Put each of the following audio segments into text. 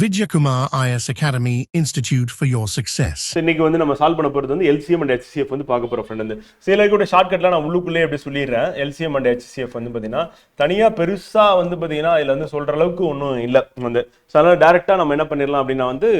Vijayakumar IS academy institute for your success இன்னைக்கு வந்து நம்ம சால்வ் பண்ண போறது வந்து எல்சிஎம் அண்ட் ஹெச்சிஎஃப் வந்து பார்க்க போறோம் ஃப்ரெண்ட் வந்து சில கூட ஷார்ட்கட்லாம் நான் உள்ளுக்குள்ளே எப்படி சொல்லிடுறேன். எல்சிஎம் அண்ட் ஹெச்சிஎஃப் வந்து பார்த்தீங்கன்னா தனியாக பெருசாக வந்து பார்த்தீங்கன்னா இதில் வந்து சொல்கிற அளவுக்கு ஒன்றும் இல்லை வந்து. ஸோ டேரெக்டாக நம்ம என்ன பண்ணிடலாம் அப்படின்னா வந்து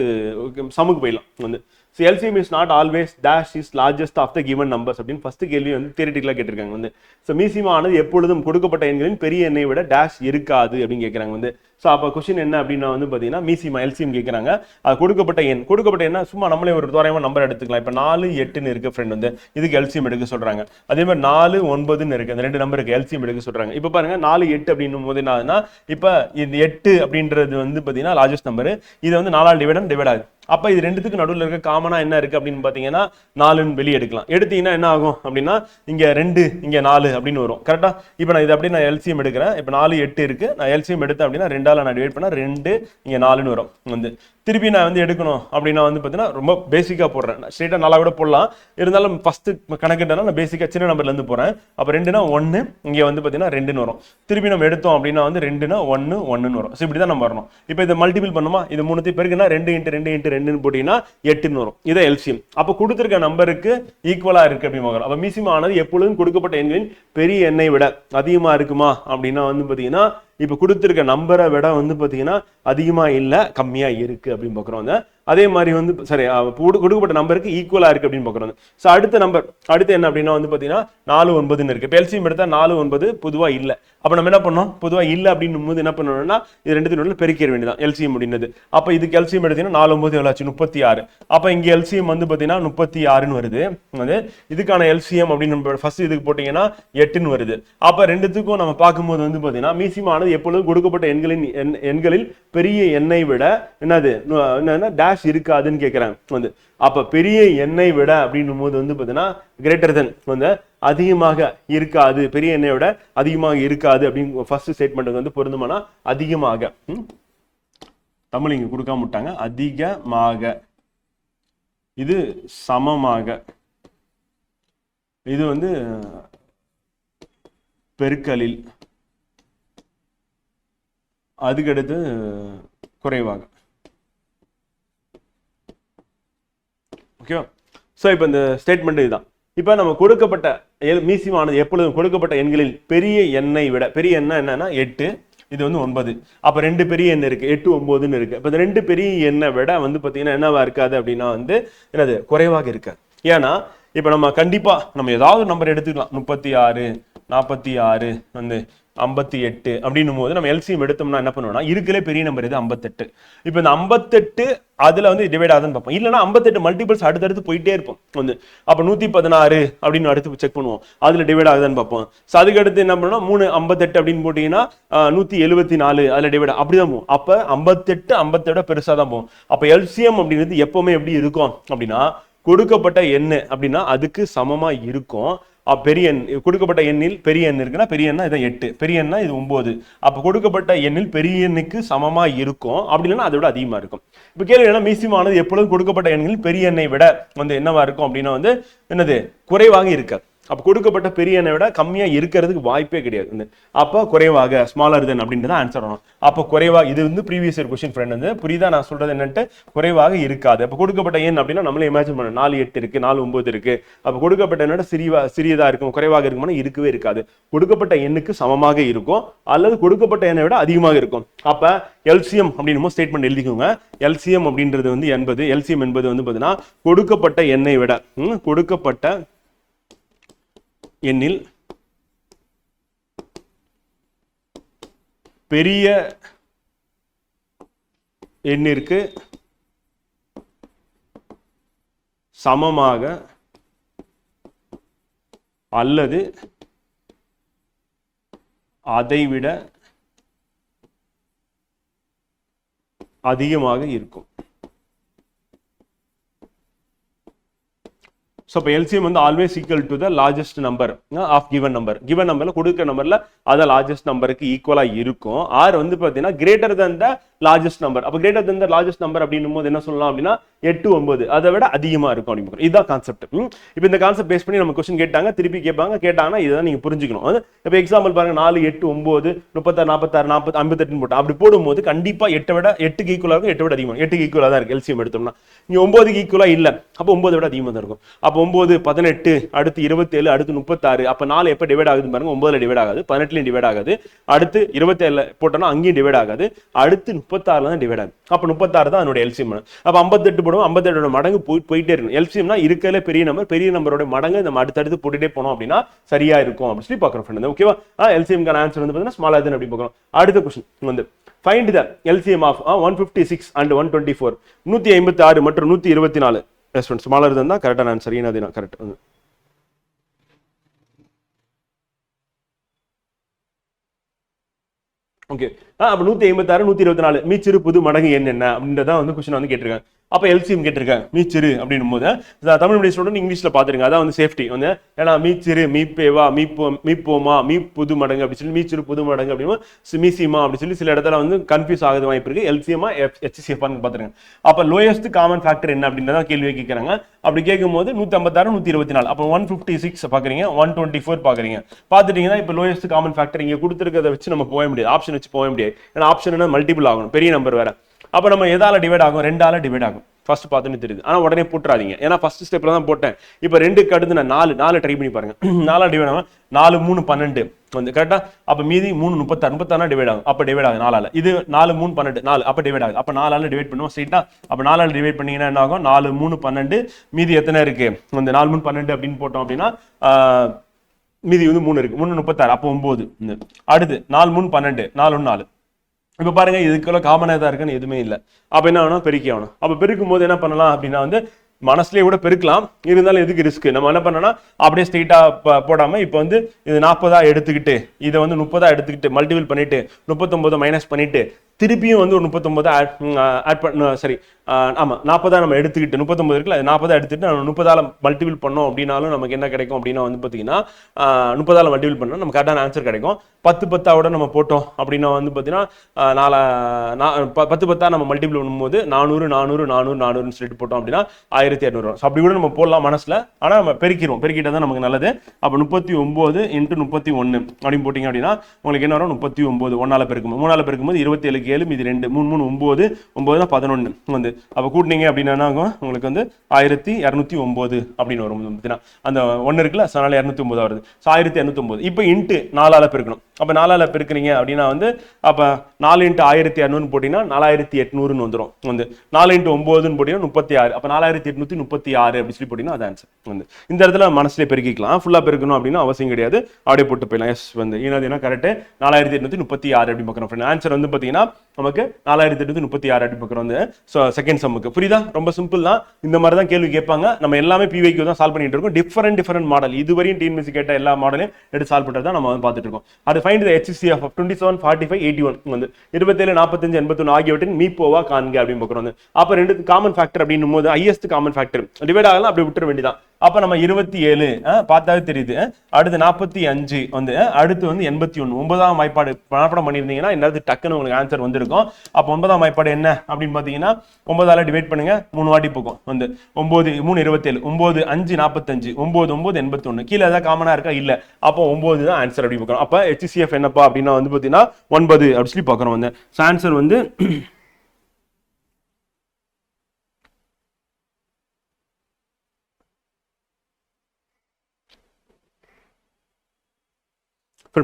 சமுக்கு போயிடலாம் வந்து. So LCM is not always dash is largest of the given numbers அப்படின்னு ஃபர்ஸ்ட் கேள்வி வந்து தியரிட்டிக்கலாக கேட்டிருக்காங்க வந்து. ஸோ மீசிமா ஆனது எப்பொழுதும் கொடுக்கப்பட்ட எண்களின் பெரிய எண்ணை விட டேஷ் இருக்காது அப்படின்னு கேட்குறாங்க வந்து. ஸோ அப்போ கொஸ்டின் என்ன அப்படின்னா வந்து பார்த்தீங்கன்னா மீசிமா எல்சிஎம் கேட்குறாங்க. அது கொடுக்கப்பட்ட எண் கொடுக்கப்பட்ட எண்ணா சும்மா நம்மளே ஒரு தோராயமாக நம்பர் எடுத்துக்கலாம். இப்போ நாலு எட்டுன்னு இருக்குது ஃப்ரெண்ட் வந்து இதுக்கு எல்சிஎம் எடுக்க சொல்கிறாங்க அதே மாதிரி நாலு ஒன்பதுன்னு இருக்குது அந்த ரெண்டு நம்பருக்கு எல்சிஎம் எடுக்க சொல்கிறாங்க இப்போ பாருங்கள் நாலு எட்டு அப்படின்னும் போது என்ன ஆகுதுன்னா இப்போ இந்த எட்டு அப்படின்றது வந்து பார்த்தீங்கன்னா லார்ஜஸ்ட் நம்பர் இது வந்து நாலால் டிவைடன் டிவைட் ஆகுது. அப்போ இது ரெண்டுத்துக்கு நடுவில் இருக்க காமனாக என்ன இருக்கு அப்படின்னு பார்த்தீங்கன்னா நாலுன்னு வெளியே எடுக்கலாம். எடுத்தீங்கன்னா என்ன ஆகும் அப்படின்னா இங்கே ரெண்டு இங்கே நாலு அப்படின்னு வரும். கரெக்டாக இப்போ நான் இது அப்படியே நான் எல்சிஎம் எடுக்கிறேன். இப்போ நாலு எட்டு இருக்கு. நான் எல்சிஎம் எடுத்தேன் அப்படின்னா ரெண்டால் நான் டிவைட் பண்ணால் ரெண்டு இங்கே நாலுன்னு வரும். வந்து. திருப்பி நான் வந்து எடுக்கணும் அப்படின்னா வந்து பார்த்தீங்கன்னா ரொம்ப பேசிக்காக போடுறேன். ஸ்ட்ரெயிட்டாக நல்லா கூட போடலாம். இருந்தாலும் ஃபஸ்ட்டு கணக்கிட்டனா நான் பேசிக்காக சின்ன நம்பர்லேருந்து போகிறேன் அப்போ ரெண்டுனா ஒன்று இங்கே வந்து பார்த்தீங்கன்னா ரெண்டுன்னு வரும். திருப்பி நம்ம எடுத்தோம் அப்படின்னா வந்து ரெண்டுனா ஒன்று ஒன்றுன்னு வரும். ஸோ இப்படி தான் நம்ம வரணும். இப்போ இதை மல்டிபிள் பண்ணுமா? இது மூணுத்தையும் பேருக்குன்னா ரெண்டு இன்ட்டு ரெண்டு இன்ட்டு ரெண்டுன்னு போட்டிங்கன்னா எட்டுன்னு வரும். இதை எல்சிஎம் அப்போ கொடுத்துருக்க நம்பருக்கு ஈக்குவலாக இருக்குது அப்படின்னு பார்க்குறோம் அப்போ மிசிம் ஆனது எப்பொழுதும் கொடுக்கப்பட்ட எண்களின் பெரிய எண்ணை விட அதிகமாக இருக்குமா அப்படின்னா வந்து பார்த்தீங்கன்னா இப்போ கொடுத்துருக்க நம்பரை விட வந்து பார்த்தீங்கன்னா அதிகமாக இல்லை கம்மியாக இருக்குது அப்படின்னு பார்க்குறோம் அதே மாதிரி வந்து சரி கொடு- கொடுக்கப்பட்ட நம்பருக்கு ஈக்குவலாக இருக்குது அப்படின்னு பார்க்குறோம் ஸோ அடுத்த நம்பர் அடுத்து என்ன அப்படின்னா வந்து பார்த்தீங்கன்னா நாலு ஒன்பதுன்னு இருக்குது இப்போ எல்சிஎம் எடுத்தால் நாலு ஒன்பது பொதுவாக இல்லை. அப்போ நம்ம என்ன பண்ணோம் பொதுவாக இல்லை அப்படின்னும் போது என்ன பண்ணணும்னா இது ரெண்டு நடுவில் பெருக்கிற வேண்டியதான் எல்சிஎம் அப்படின்னது. அப்போ இதுக்கு எல்சிஎம் எடுத்தீங்கன்னா நாலு ஒன்பது எவ்வளோ ஆச்சு முப்பத்தி ஆறு அப்போ இங்கே எல்சிஎம் வந்து பார்த்தீங்கன்னா முப்பத்தி ஆறுன்னு வருது. வந்து இதுக்கான எல்சிஎம் அப்படின்னு ஃபர்ஸ்ட் இதுக்கு போட்டிங்கன்னா எட்டுன்னு வருது. அப்போ ரெண்டுத்துக்கும் நம்ம பார்க்கும்போது வந்து பார்த்தீங்கன்னா மீசியமானது எப்பொழுதும் கொடுக்கப்பட்ட எண்களின் எண்- எண்களில் பெரிய எண்ணை விட என்னது? என்னன்னா டேஷ் இருக்காதுன்னு கேட்குறாங்க வந்து அப்போ பெரிய எண்ணை விட அப்படின்னும் போது வந்து பார்த்தீங்கன்னா கிரேட்டர் தென் வந்து அதிகமாக இருக்காது. பெரிய எண்ணை விட அதிகமாக இருக்காது அப்படின்னு ஃபர்ஸ்ட் ஸ்டேட்மெண்ட் வந்து பொருந்துமானா அதிகமாக. தமிழ் இங்க கொடுக்காம விட்டாங்க. அதிகமாக. இது சமமாக. இது வந்து பெருக்கலில். அதுக்கடுத்து குறைவாக. ஓகேவா ஸோ இப்போ இந்த ஸ்டேட்மெண்ட் இதுதான். இப்போ நம்ம கொடுக்கப்பட்ட மீசியமானது எப்பொழுதும் கொடுக்கப்பட்ட எண்களில் பெரிய எண்ணை விட பெரிய எண்ணெய் என்னன்னா எட்டு இது வந்து ஒன்பது. அப்போ ரெண்டு பெரிய எண் இருக்கு எட்டு ஒன்பதுன்னு இருக்கு. இப்போ இந்த ரெண்டு பெரிய எண்ணை விட வந்து பார்த்தீங்கன்னா என்னவா இருக்காது அப்படின்னா வந்து என்னது குறைவாக இருக்காது. ஏன்னா இப்போ நம்ம கண்டிப்பாக நம்ம ஏதாவது நம்பர் எடுத்துக்கலாம். முப்பத்தி ஆறு நாற்பத்தி ஆறு வந்து ஐம்பத்தி எட்டு அப்படின்னும் போது நம்ம எல்சிஎம் எடுத்தோம்னா என்ன பண்ணுவோம்னா இருக்கலே பெரிய நம்பர் இது ஐம்பத்தெட்டு. இப்போ இந்த ஐம்பத்தெட்டு அதில் வந்து டிவைட் ஆகுதுன்னு பார்ப்போம். இல்லைன்னா ஐம்பத்தெட்டு மல்டிபிள்ஸ் அடுத்தடுத்து போயிட்டே இருப்போம். வந்து அப்போ நூற்றி பதினாறு அப்படின்னு அடுத்து செக் பண்ணுவோம். அதில் டிவைட் ஆகுதுன்னு பார்ப்போம். ஸோ அதுக்கு அடுத்து என்ன பண்ணோம் மூணு ஐம்பத்தெட்டு அப்படின்னு போட்டிங்கன்னா நூற்றி எழுபத்தி நாலு அதில் டிவைட் அப்படிதான் போகும். அப்போ ஐம்பத்தெட்டு ஐம்பத்தோட பெருசாக தான் போகும். அப்போ எல்சிஎம் அப்படிங்கிறது எப்போவுமே எப்படி இருக்கும் அப்படின்னா கொடுக்கப்பட்ட எண் அப்படின்னா அதுக்கு சமமாக இருக்கும். பெரிய எண் கொடுக்கப்பட்ட எண்ணில் பெரிய எண் இருக்குன்னா பெரிய எண்ணா இதான் எட்டு. பெரிய எண்ணா இது ஒன்பது. அப்போ கொடுக்கப்பட்ட எண்ணில் பெரிய எண்ணுக்கு சமமாக இருக்கும். அப்படி இல்லைன்னா அதை விட அதிகமாக இருக்கும். இப்போ கேள்வி என்ன மீசியமானது எப்பொழுதும் கொடுக்கப்பட்ட எண்ணில் பெரிய எண்ணை விட வந்து என்னவா இருக்கும் அப்படின்னா வந்து என்னது? குறைவாக இருக்காது அப்போ கொடுக்கப்பட்ட பெரிய எண்ணை விட கம்மியாக இருக்கிறதுக்கு வாய்ப்பே கிடையாது. அப்போ குறைவாக ஸ்மாலர் தென் அப்படின்றத ஆன்சர் ஆகணும் அப்போ குறைவாக இது வந்து ப்ரீவியஸ் இயர் கொஸ்டின் ஃப்ரெண்ட் வந்து புரியுதா? நான் சொல்றது என்னன்ட்டு குறைவாக இருக்காது. அப்போ கொடுக்கப்பட்ட எண் அப்படின்னா நம்மளே இமேஜின் பண்ணணும். நாலு எட்டு இருக்கு நாலு ஒன்பது இருக்கு. அப்போ கொடுக்கப்பட்ட எண்ணோட சிறிவா சிறியதாக இருக்கும் குறைவாக இருக்குமானா இருக்கவே இருக்காது. கொடுக்கப்பட்ட எண்ணுக்கு சமமாக இருக்கும் அல்லது கொடுக்கப்பட்ட எண்ணை விட அதிகமாக இருக்கும். அப்போ எல்சிஎம் அப்படின்னு ஸ்டேட்மெண்ட் எழுதிக்கோங்க. எல்சிஎம் அப்படின்றது வந்து எண்பது எல்சிஎம் என்பது வந்து பார்த்தீங்கன்னா கொடுக்கப்பட்ட எண்ணை விட ம், கொடுக்கப்பட்ட எண்ணில் பெரிய எண்ணிற்கு சமமாக அல்லது அதைவிட அதிகமாக இருக்கும். ஸோ இப்போ எல்சிஎம் வந்து always equal to the largest number of given number given நம்பர்ல கொடுக்குற நம்பர்ல அதை லார்ஜஸ்ட் நம்பருக்கு ஈக்குவலாக இருக்கும். ஆர் வந்து பார்த்தீங்கன்னா greater than the largest number அப்போ greater than the largest number அப்படின்னும் போது என்ன சொல்லலாம் அப்படின்னா எட்டு ஒன்பது. அதை விட அதிகமாக இருக்கும் அப்படின்னு இதுதான் கான்செப்ட் இப்போ இந்த கான்செப்ட் பேஸ் பண்ணி நம்ம கொஸ்டின் கேட்டாங்க திருப்பி கேட்பாங்க. கேட்டாங்கன்னா இதுதான் நீங்க புரிஞ்சுக்கணும். இப்போ எக்ஸாம்பிள் பாருங்க நாலு எட்டு ஒன்பது முப்பத்தாறு நாற்பத்தாறு நாற்பது ஐம்பத்தெட்டுன்னு போட்டோம் அப்படி போடும்போது கண்டிப்பாக எட்டை விட எட்டுக்கு ஈக்குவலாக இருக்கும் எட்டை விட அதிகமாக எட்டுக்கு ஈக்குவலாக தான் இருக்குது எல்சிஎம் எடுத்தோம்னா. இங்க ஒம்பதுக்கு ஈக்குவலா இல்லை. அப்போ ஒம்பது விட அதிகமாக தான் இருக்கும். அப்போ ஒம்பது பதினெட்டு அடுத்து இருபத்தேழு அடுத்து முப்பத்தாறு. அப்போ நாலு எப்போ டிவைட் ஆகுது பாருங்க ஒம்பதுல டிவைட் ஆகாது பதினெட்டுலையும் டிவைட் ஆகாது. அடுத்து இருபத்தேழு போட்டோம்னா அங்கேயும் டிவைட் ஆகாது. அடுத்து முப்பத்தாறுல தான் டிவைட் ஆகும் அப்போ முப்பத்தாறு தான் அதனுடைய எல்சியம் அப்போ ஐம்பத்தெட்டு போடுவோம் ஐம்பத்தெட்டோட மடங்கு போய் போயிட்டே இருக்கும் எல்சியம்னா இருக்கிறதுல பெரிய நம்பர் பெரிய நம்பரோட மடங்கு நம்ம அடுத்தடுத்து போட்டுட்டே போனோம் அப்படின்னா சரியா இருக்கும் அப்படின்னு சொல்லி பார்க்குறோம் ஃப்ரெண்ட் ஓகேவா எல்சிஎம்கான ஆன்சர் வந்து பார்த்தீங்கன்னா ஸ்மால் தென் அப்படி பார்க்குறோம். அடுத்த கொஸ்டின் வந்து find the LCM of one fifty six and one twenty four நூற்றி ஐம்பத்தி ஆறு மற்றும் நூற்றி இருபத்தி நாலு. ப்ளஸ் ஒன் ஸ்மாலர் தான் கரெக்டான ஆன்சர் ஈனாதினா கரெக்ட் ஓகே அப்போ நூற்றி ஐம்பத்தாறு நூற்றி இருபத்தி நாலு. மீச்சிறு புது மடங்கு எண் என்ன? அப்படின்றதான் வந்து கொஸ்டின் வந்து கேட்டிருக்காங்க. அப்போ எல்சிஎம் கேட்டிருக்கேன் மீச்சிரு அப்படின்னும் போது தமிழ் மீடியம் ஸ்டூடெண்ட் இங்கிலீஷில் பார்த்துருங்க அதான் வந்து சேஃப்டி வந்து ஏன்னா மீச்சிரு மீப்பேவா மீப்போ மீப்போமா மீ புது மடங்கு அப்படி சொல்லி மீச்சிரு புது மடங்கு அப்படின்னு மீசிமா அப்படின்னு சொல்லி சில இடத்துல வந்து கன்ஃபியூஸ் ஆகுது வாய்ப்பு இருக்கு. எல்சிஎம்மா ஹெச்சிசிஎஃப்னு பார்த்துருங்க அப்போ லோயஸ்ட் காமன் ஃபேக்டர் என்ன அப்படின்றத கேள்வி கேட்குறாங்க அப்படி கேட்கும்போது நூற்றி ஐம்பத்தாறு நூற்றி இருபத்தி நாலு அப்போ ஒன் ஃபிஃப்டி சிக்ஸ் பார்க்குறீங்க ஒன் டுவெண்ட்டி ஃபோர் பார்க்குறீங்க பார்த்துட்டீங்கன்னா இப்போ லோயஸ்ட் காமன் ஃபேக்டர் இங்கே கொடுத்துருக்கத வச்சு நம்ம போக முடியாது. ஆப்ஷன் வச்சு போக முடியாது. ஏன்னா ஆப்ஷன் என்ன? மல்டிபிள் ஆகணும். பெரிய நம்பர் வேறு. அப்போ நம்ம எதால டிவைட் ஆகும்? ரெண்டால டிவைட் ஆகும். ஃபர்ஸ்ட் பார்த்துன்னு தெரியுது. ஆனால் உடனே போட்டுறாதீங்க. ஏன்னா ஃபர்ஸ்ட் ஸ்டெப்பில் தான் போட்டேன். இப்போ ரெண்டுக்கு அடுத்து நான் நாலு. நாலு ட்ரை பண்ணி பாருங்க. நாலாக டிவைட் ஆகும் நாலு மூணு பன்னெண்டு. வந்து கரெக்டாக அப்போ மீதி மூணு முப்பத்தாறு முப்பத்தாறு டிவைட் ஆகும். அப்போ டிவைட் ஆகும் நாலால். இது நாலு மூணு பன்னெண்டு. நாலு. அப்போ டிவைட் ஆகுது. அப்போ நாலால் டிவைட் பண்ணுவோம். ஸ்ட்ரைட்டா அப்போ நாலால் டிவைட் பண்ணீங்கன்னா என்ன ஆகும்? நாலு மூணு பன்னெண்டு. மீதி எத்தனை இருக்கு? வந்து நாலு மூணு பன்னெண்டு அப்படின்னு போட்டோம் அப்படின்னா மீதி வந்து மூணு இருக்கு. மூணு முப்பத்தாறு அப்போ ஒம்பது அடுத்து நாலு மூணு பன்னெண்டு. நாலு ஒன்று நாலு. இப்போ பாருங்கள் இதுக்குள்ள காமனாக தான் இருக்குன்னு எதுவுமே இல்லை. அப்போ என்ன ஆகணும்? பெருக்கி ஆகணும். அப்போ பெருக்கும் போது என்ன பண்ணலாம் அப்படின்னா வந்து மனசுலேயே கூட பெருக்கலாம். இருந்தாலும் எதுக்கு ரிஸ்க் நம்ம என்ன பண்ணோம்னா அப்படியே ஸ்ட்ரீட்டாக போடாமல் இப்போ வந்து இது நாற்பதாக எடுத்துக்கிட்டு இதை வந்து முப்பதா எடுத்துக்கிட்டு மல்டிபிள் பண்ணிவிட்டு முப்பத்தொன்பதை மைனஸ் பண்ணிவிட்டு திருப்பியும் வந்து ஒரு முப்பத்தொன்பது ஆட் பண்ண சரி ஆமாம் நாற்பதாக நம்ம எடுத்துக்கிட்டு முப்பத்தொம்பது இருக்குல்ல அது நாற்பதா எடுத்துகிட்டு நம்ம முப்பதால் மல்டிபிள் பண்ணோம் அப்படின்னாலும் நமக்கு என்ன கிடைக்கும் அப்படின்னா வந்து பார்த்தீங்கன்னா முப்பதால் மல்டிபிள் பண்ணா நமக்கு கரெக்டான ஆன்சர் கிடைக்கும். பத்து பத்தாவோட நம்ம போட்டோம் அப்படின்னா வந்து பார்த்தீங்கன்னா நாலா பத்து பத்தா நம்ம மல்டிபிள் பண்ணும்போது நானூறு நானூறு நானூறு நானூறுன்னு சொல்லிட்டு போட்டோம் அப்படின்னா ஆயிரத்தி இரநூறு ஸோ அப்படி கூட நம்ம போடலாம் மனசில். ஆனால் நம்ம பெருக்கிடுவோம். பெருக்கிட்டால் தான் நமக்கு நல்லது. அப்போ முப்பத்தி ஒம்பது இன்ட்டு முப்பத்தி ஒன்று அப்படின்னு போட்டிங்க அப்படின்னா உங்களுக்கு என்ன வரும்? முப்பத்தி ஒம்பது ஒன்றால் பெருக்கும் மூணால பெருக்கும்போது இருபத்தி ஏழு ஏழு இது ரெண்டு மூணு மூணு ஒம்பது ஒம்பது தான் பதினொன்று வந்து. அப்போ கூட்டினீங்க அப்படின்னா உங்களுக்கு வந்து ஆயிரத்தி இரநூத்தி ஒன்பது அப்படின்னு வரும். பார்த்தீங்கன்னா அந்த ஒன்று இருக்குல்ல அதனால இரநூத்தி ஒன்பது வருது. ஸோ ஆயிரத்தி இரநூத்தி ஒன்பது. இப்போ இன்ட்டு நாலால பெருக்கணும். அப்போ நாலால பெருக்குறீங்க அப்படின்னா வந்து அப்போ நாலு இன்ட்டு ஆயிரத்தி இரநூறு போட்டிங்கன்னா நாலாயிரத்தி எட்நூறுன்னு வந்துடும் வந்து நாலு இன்ட்டு ஒம்பதுன்னு போட்டிங்கன்னா முப்பத்தி ஆறு. அப்போ நாலாயிரத்தி எட்நூத்தி முப்பத்தி ஆறு அப்படின்னு சொல்லி போட்டிங்கன்னா அது ஆன்சர் வந்து இந்த இடத்துல மனசுலேயே பெருக்கிக்கலாம். ஃபுல்லாக பெருக்கணும் அப்படின்னு அவசியம் கிடையாது. அப்படியே போட்டு போயிடலாம். எஸ் வந்து ஏன்னா கரெக்ட் நாலாயிரத்தி எட்நூற்றி முப்பத்தி ஆறு அப்படி பார்க்குறோம் ஆன்சர் வந்து பார்த்தீங்கன்னா நமக்கு நாலாயிரத்தி எட்நூற்றி முப்பத்தி ஆறு அப்படி பார்க்குறோம் வந்து. ஸோ செகண்ட் சம்முக்கு புரியுதா? ரொம்ப சிம்பிள் தான். இந்த மாதிரி தான் கேள்வி கேட்பாங்க. நம்ம எல்லாமே பிவைக்கு தான் சால்வ் பண்ணிட்டு இருக்கோம். டிஃபரெண்ட் டிஃபரெண்ட் மாடல் இதுவரையும் டிஎன்பிசி கேட்ட எல்லா மாடலையும் எடுத்து சால்வ் பண்ணுறது தான் நம்ம வந்து பார்த்துட்டு இருக்கோம். அது find the HCF of twenty seven forty five eighty one வந்து இருபத்தேழு நாற்பத்தஞ்சு எண்பத்தொன்று ஆகியவற்றின் மீப்போவா காண்க அப்படின்னு பார்க்குறோம் வந்து. அப்போ ரெண்டு காமன் ஃபேக்டர் அப்படின்னும் போது ஹையஸ்ட் காமன் ஃபேக்டர் டிவைட் ஆகலாம் அப்படி விட்டுற வேண்டியதான் அப்போ நம்ம இருபத்தி ஏழு பார்த்தாவே தெரியுது. அடுத்து நாற்பத்தி அஞ்சு வந்து அடுத்து வந்து எண்பத்தி ஒன்று ஒன்பதாம் வாய்ப்பாடு பணப்படம் பண்ணியிருந்தீங்கன்னா என்னது டக்குன்னு உங்களுக்கு ஆன்சர் வந்திருக்கும். அப்போ ஒன்பதாம் வாய்ப்பாடு என்ன அப்படின்னு பார்த்தீங்கன்னா ஒன்பதால் டிவைட் பண்ணுங்க மூணு வாட்டி போகும். வந்து ஒம்பது மூணு இருபத்தேழு ஒம்பது அஞ்சு நாற்பத்தஞ்சு ஒம்பது ஒம்பது எண்பத்தொன்று கீழே ஏதாவது காமனாக இருக்கா? இல்லை. அப்போ ஒம்பது தான் ஆன்சர் அப்படி பார்க்குறோம் அப்போ ஹெச்சிசிஎஃப் என்னப்பா அப்படின்னா வந்து பார்த்தீங்கன்னா ஒன்பது அப்படி சொல்லி பார்க்குறோம் வந்து. ஆன்சர் வந்து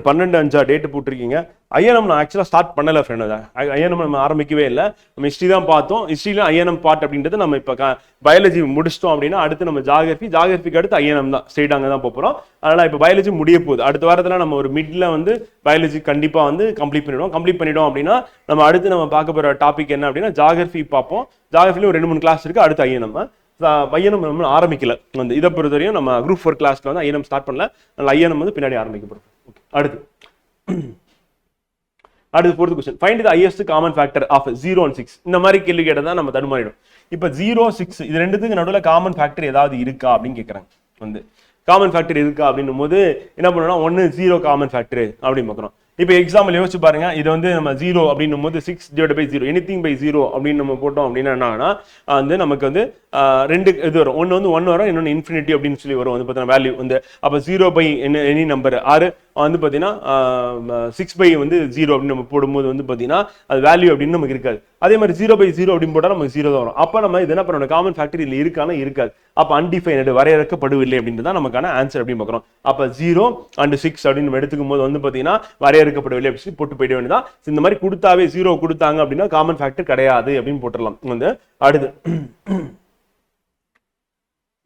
பன்னெண்டு அஞ்சா டேட்டு போட்டிருக்கீங்க. ஐஎன்எம் நான் ஆக்சுவலாக ஸ்டார்ட் பண்ணல ஃப்ரெண்ட் ஐஎன்எம் நம்ம ஆரம்பிக்கவே இல்லை. நம்ம ஹிஸ்ட்ரி தான் பார்த்தோம். ஹிஸ்ட்ரியில ஐஎன்எம் பார்ட் அப்படின்றது நம்ம இப்போ பயாலஜி முடிச்சிட்டோம் அப்படின்னா அடுத்து நம்ம ஜாகிரபி ஜாகிரபிக்கு அடுத்து ஐஎன்எம் தான். ஸ்ட்ரெயிட் அங்கே தான் போகிறோம் அதனால் இப்போ பயாலஜி முடிய போகுது. அடுத்த வாரத்தில் நம்ம ஒரு மிட்ல வந்து பயாலஜி கண்டிப்பாக வந்து கம்ப்ளீட் பண்ணிவிடுவோம் கம்ப்ளீட் பண்ணிவிடுவோம் அப்படின்னா நம்ம அடுத்து நம்ம பார்க்க போகிற டாபிக் என்ன அப்படின்னா ஜாகிரபி பார்ப்போம். ஜாகிரபிலும் ஒரு ரெண்டு மூணு கிளாஸ் இருக்குது அடுத்து ஐஎன்எம் ஐஎன்எம் நம்ம ஆரம்பிக்கல. வந்து இதை பொறுத்தவரையும் நம்ம குரூப் ஃபோர் கிளாஸ்ல வந்து ஐஎன்எம் ஸ்டார்ட் பண்ணல. அதனால ஐஎன்எம் வந்து பின்னாடி ஆரம்பிக்கப்படும். அடுத்து. அடுத்து fourth question find the highest common factor of zero and six இந்த மாதிரி கேள்வி கேட்டால் தான் நம்ம தடுமாறிடும். இப்போ ஜீரோ சிக்ஸ் இது ரெண்டுத்துக்கு நடுவில் காமன் ஃபேக்டர் ஏதாவது இருக்கா அப்படின்னு கேட்குறாங்க வந்து காமன் ஃபேக்டர் இருக்கா அப்படின்னும் போது என்ன பண்ணணும்னா ஒன்று ஜீரோ காமன் ஃபேக்டர் அப்படின்னு பார்க்குறோம். இப்போ எக்ஸாம்பிள் யோசிச்சு பாருங்க. இது வந்து நம்ம ஜீரோ அப்படின்னும் போது six divide by zero anything by zero அப்படின்னு நம்ம போட்டோம் அப்படின்னா என்னன்னா வந்து நமக்கு வந்து ஆஹ், ரெண்டு இது வரும். ஒன்று வந்து ஒன் வரும் இன்னொன்று இன்ஃபினிட்டி அப்படின்னு சொல்லி வரும். வந்து பார்த்தீங்கன்னா வேல்யூ வந்து அப்போ ஜீரோ பை என்ன எனி நம்பர் ஆறு. வந்து பார்த்தீங்கன்னா சிக்ஸ் பை வந்து ஜீரோ அப்படின்னு நம்ம போடும்போது வந்து பார்த்தீங்கன்னா அது வேல்யூ அப்படின்னு நமக்கு இருக்காது. அதே மாதிரி ஜீரோ பை ஜீரோ அப்படின்னு போட்டால் நமக்கு ஜீரோ தான் வரும். அப்போ நம்ம இது என்ன பண்ணணும்? காமன் ஃபேக்டர் இதில் இருக்கானா இருக்காது. அப்போ அன்டிஃபைனடு வரையறுக்கப்படவில்லை அப்படின்றது தான் நமக்கான ஆன்சர் அப்படின்னு பார்க்குறோம். அப்போ ஜீரோ அண்ட் சிக்ஸ் அப்படின்னு நம்ம எடுத்துக்கும் போது வந்து பார்த்தீங்கன்னா வரையறுக்கப்படவில்லை அப்படின்னு போட்டு போயிட வேண்டியதான் இந்த மாதிரி கொடுத்தாவே ஜீரோ கொடுத்தாங்க அப்படின்னா காமன் ஃபேக்டர் கிடையாது அப்படின்னு போட்டுடலாம். வந்து அடுத்து.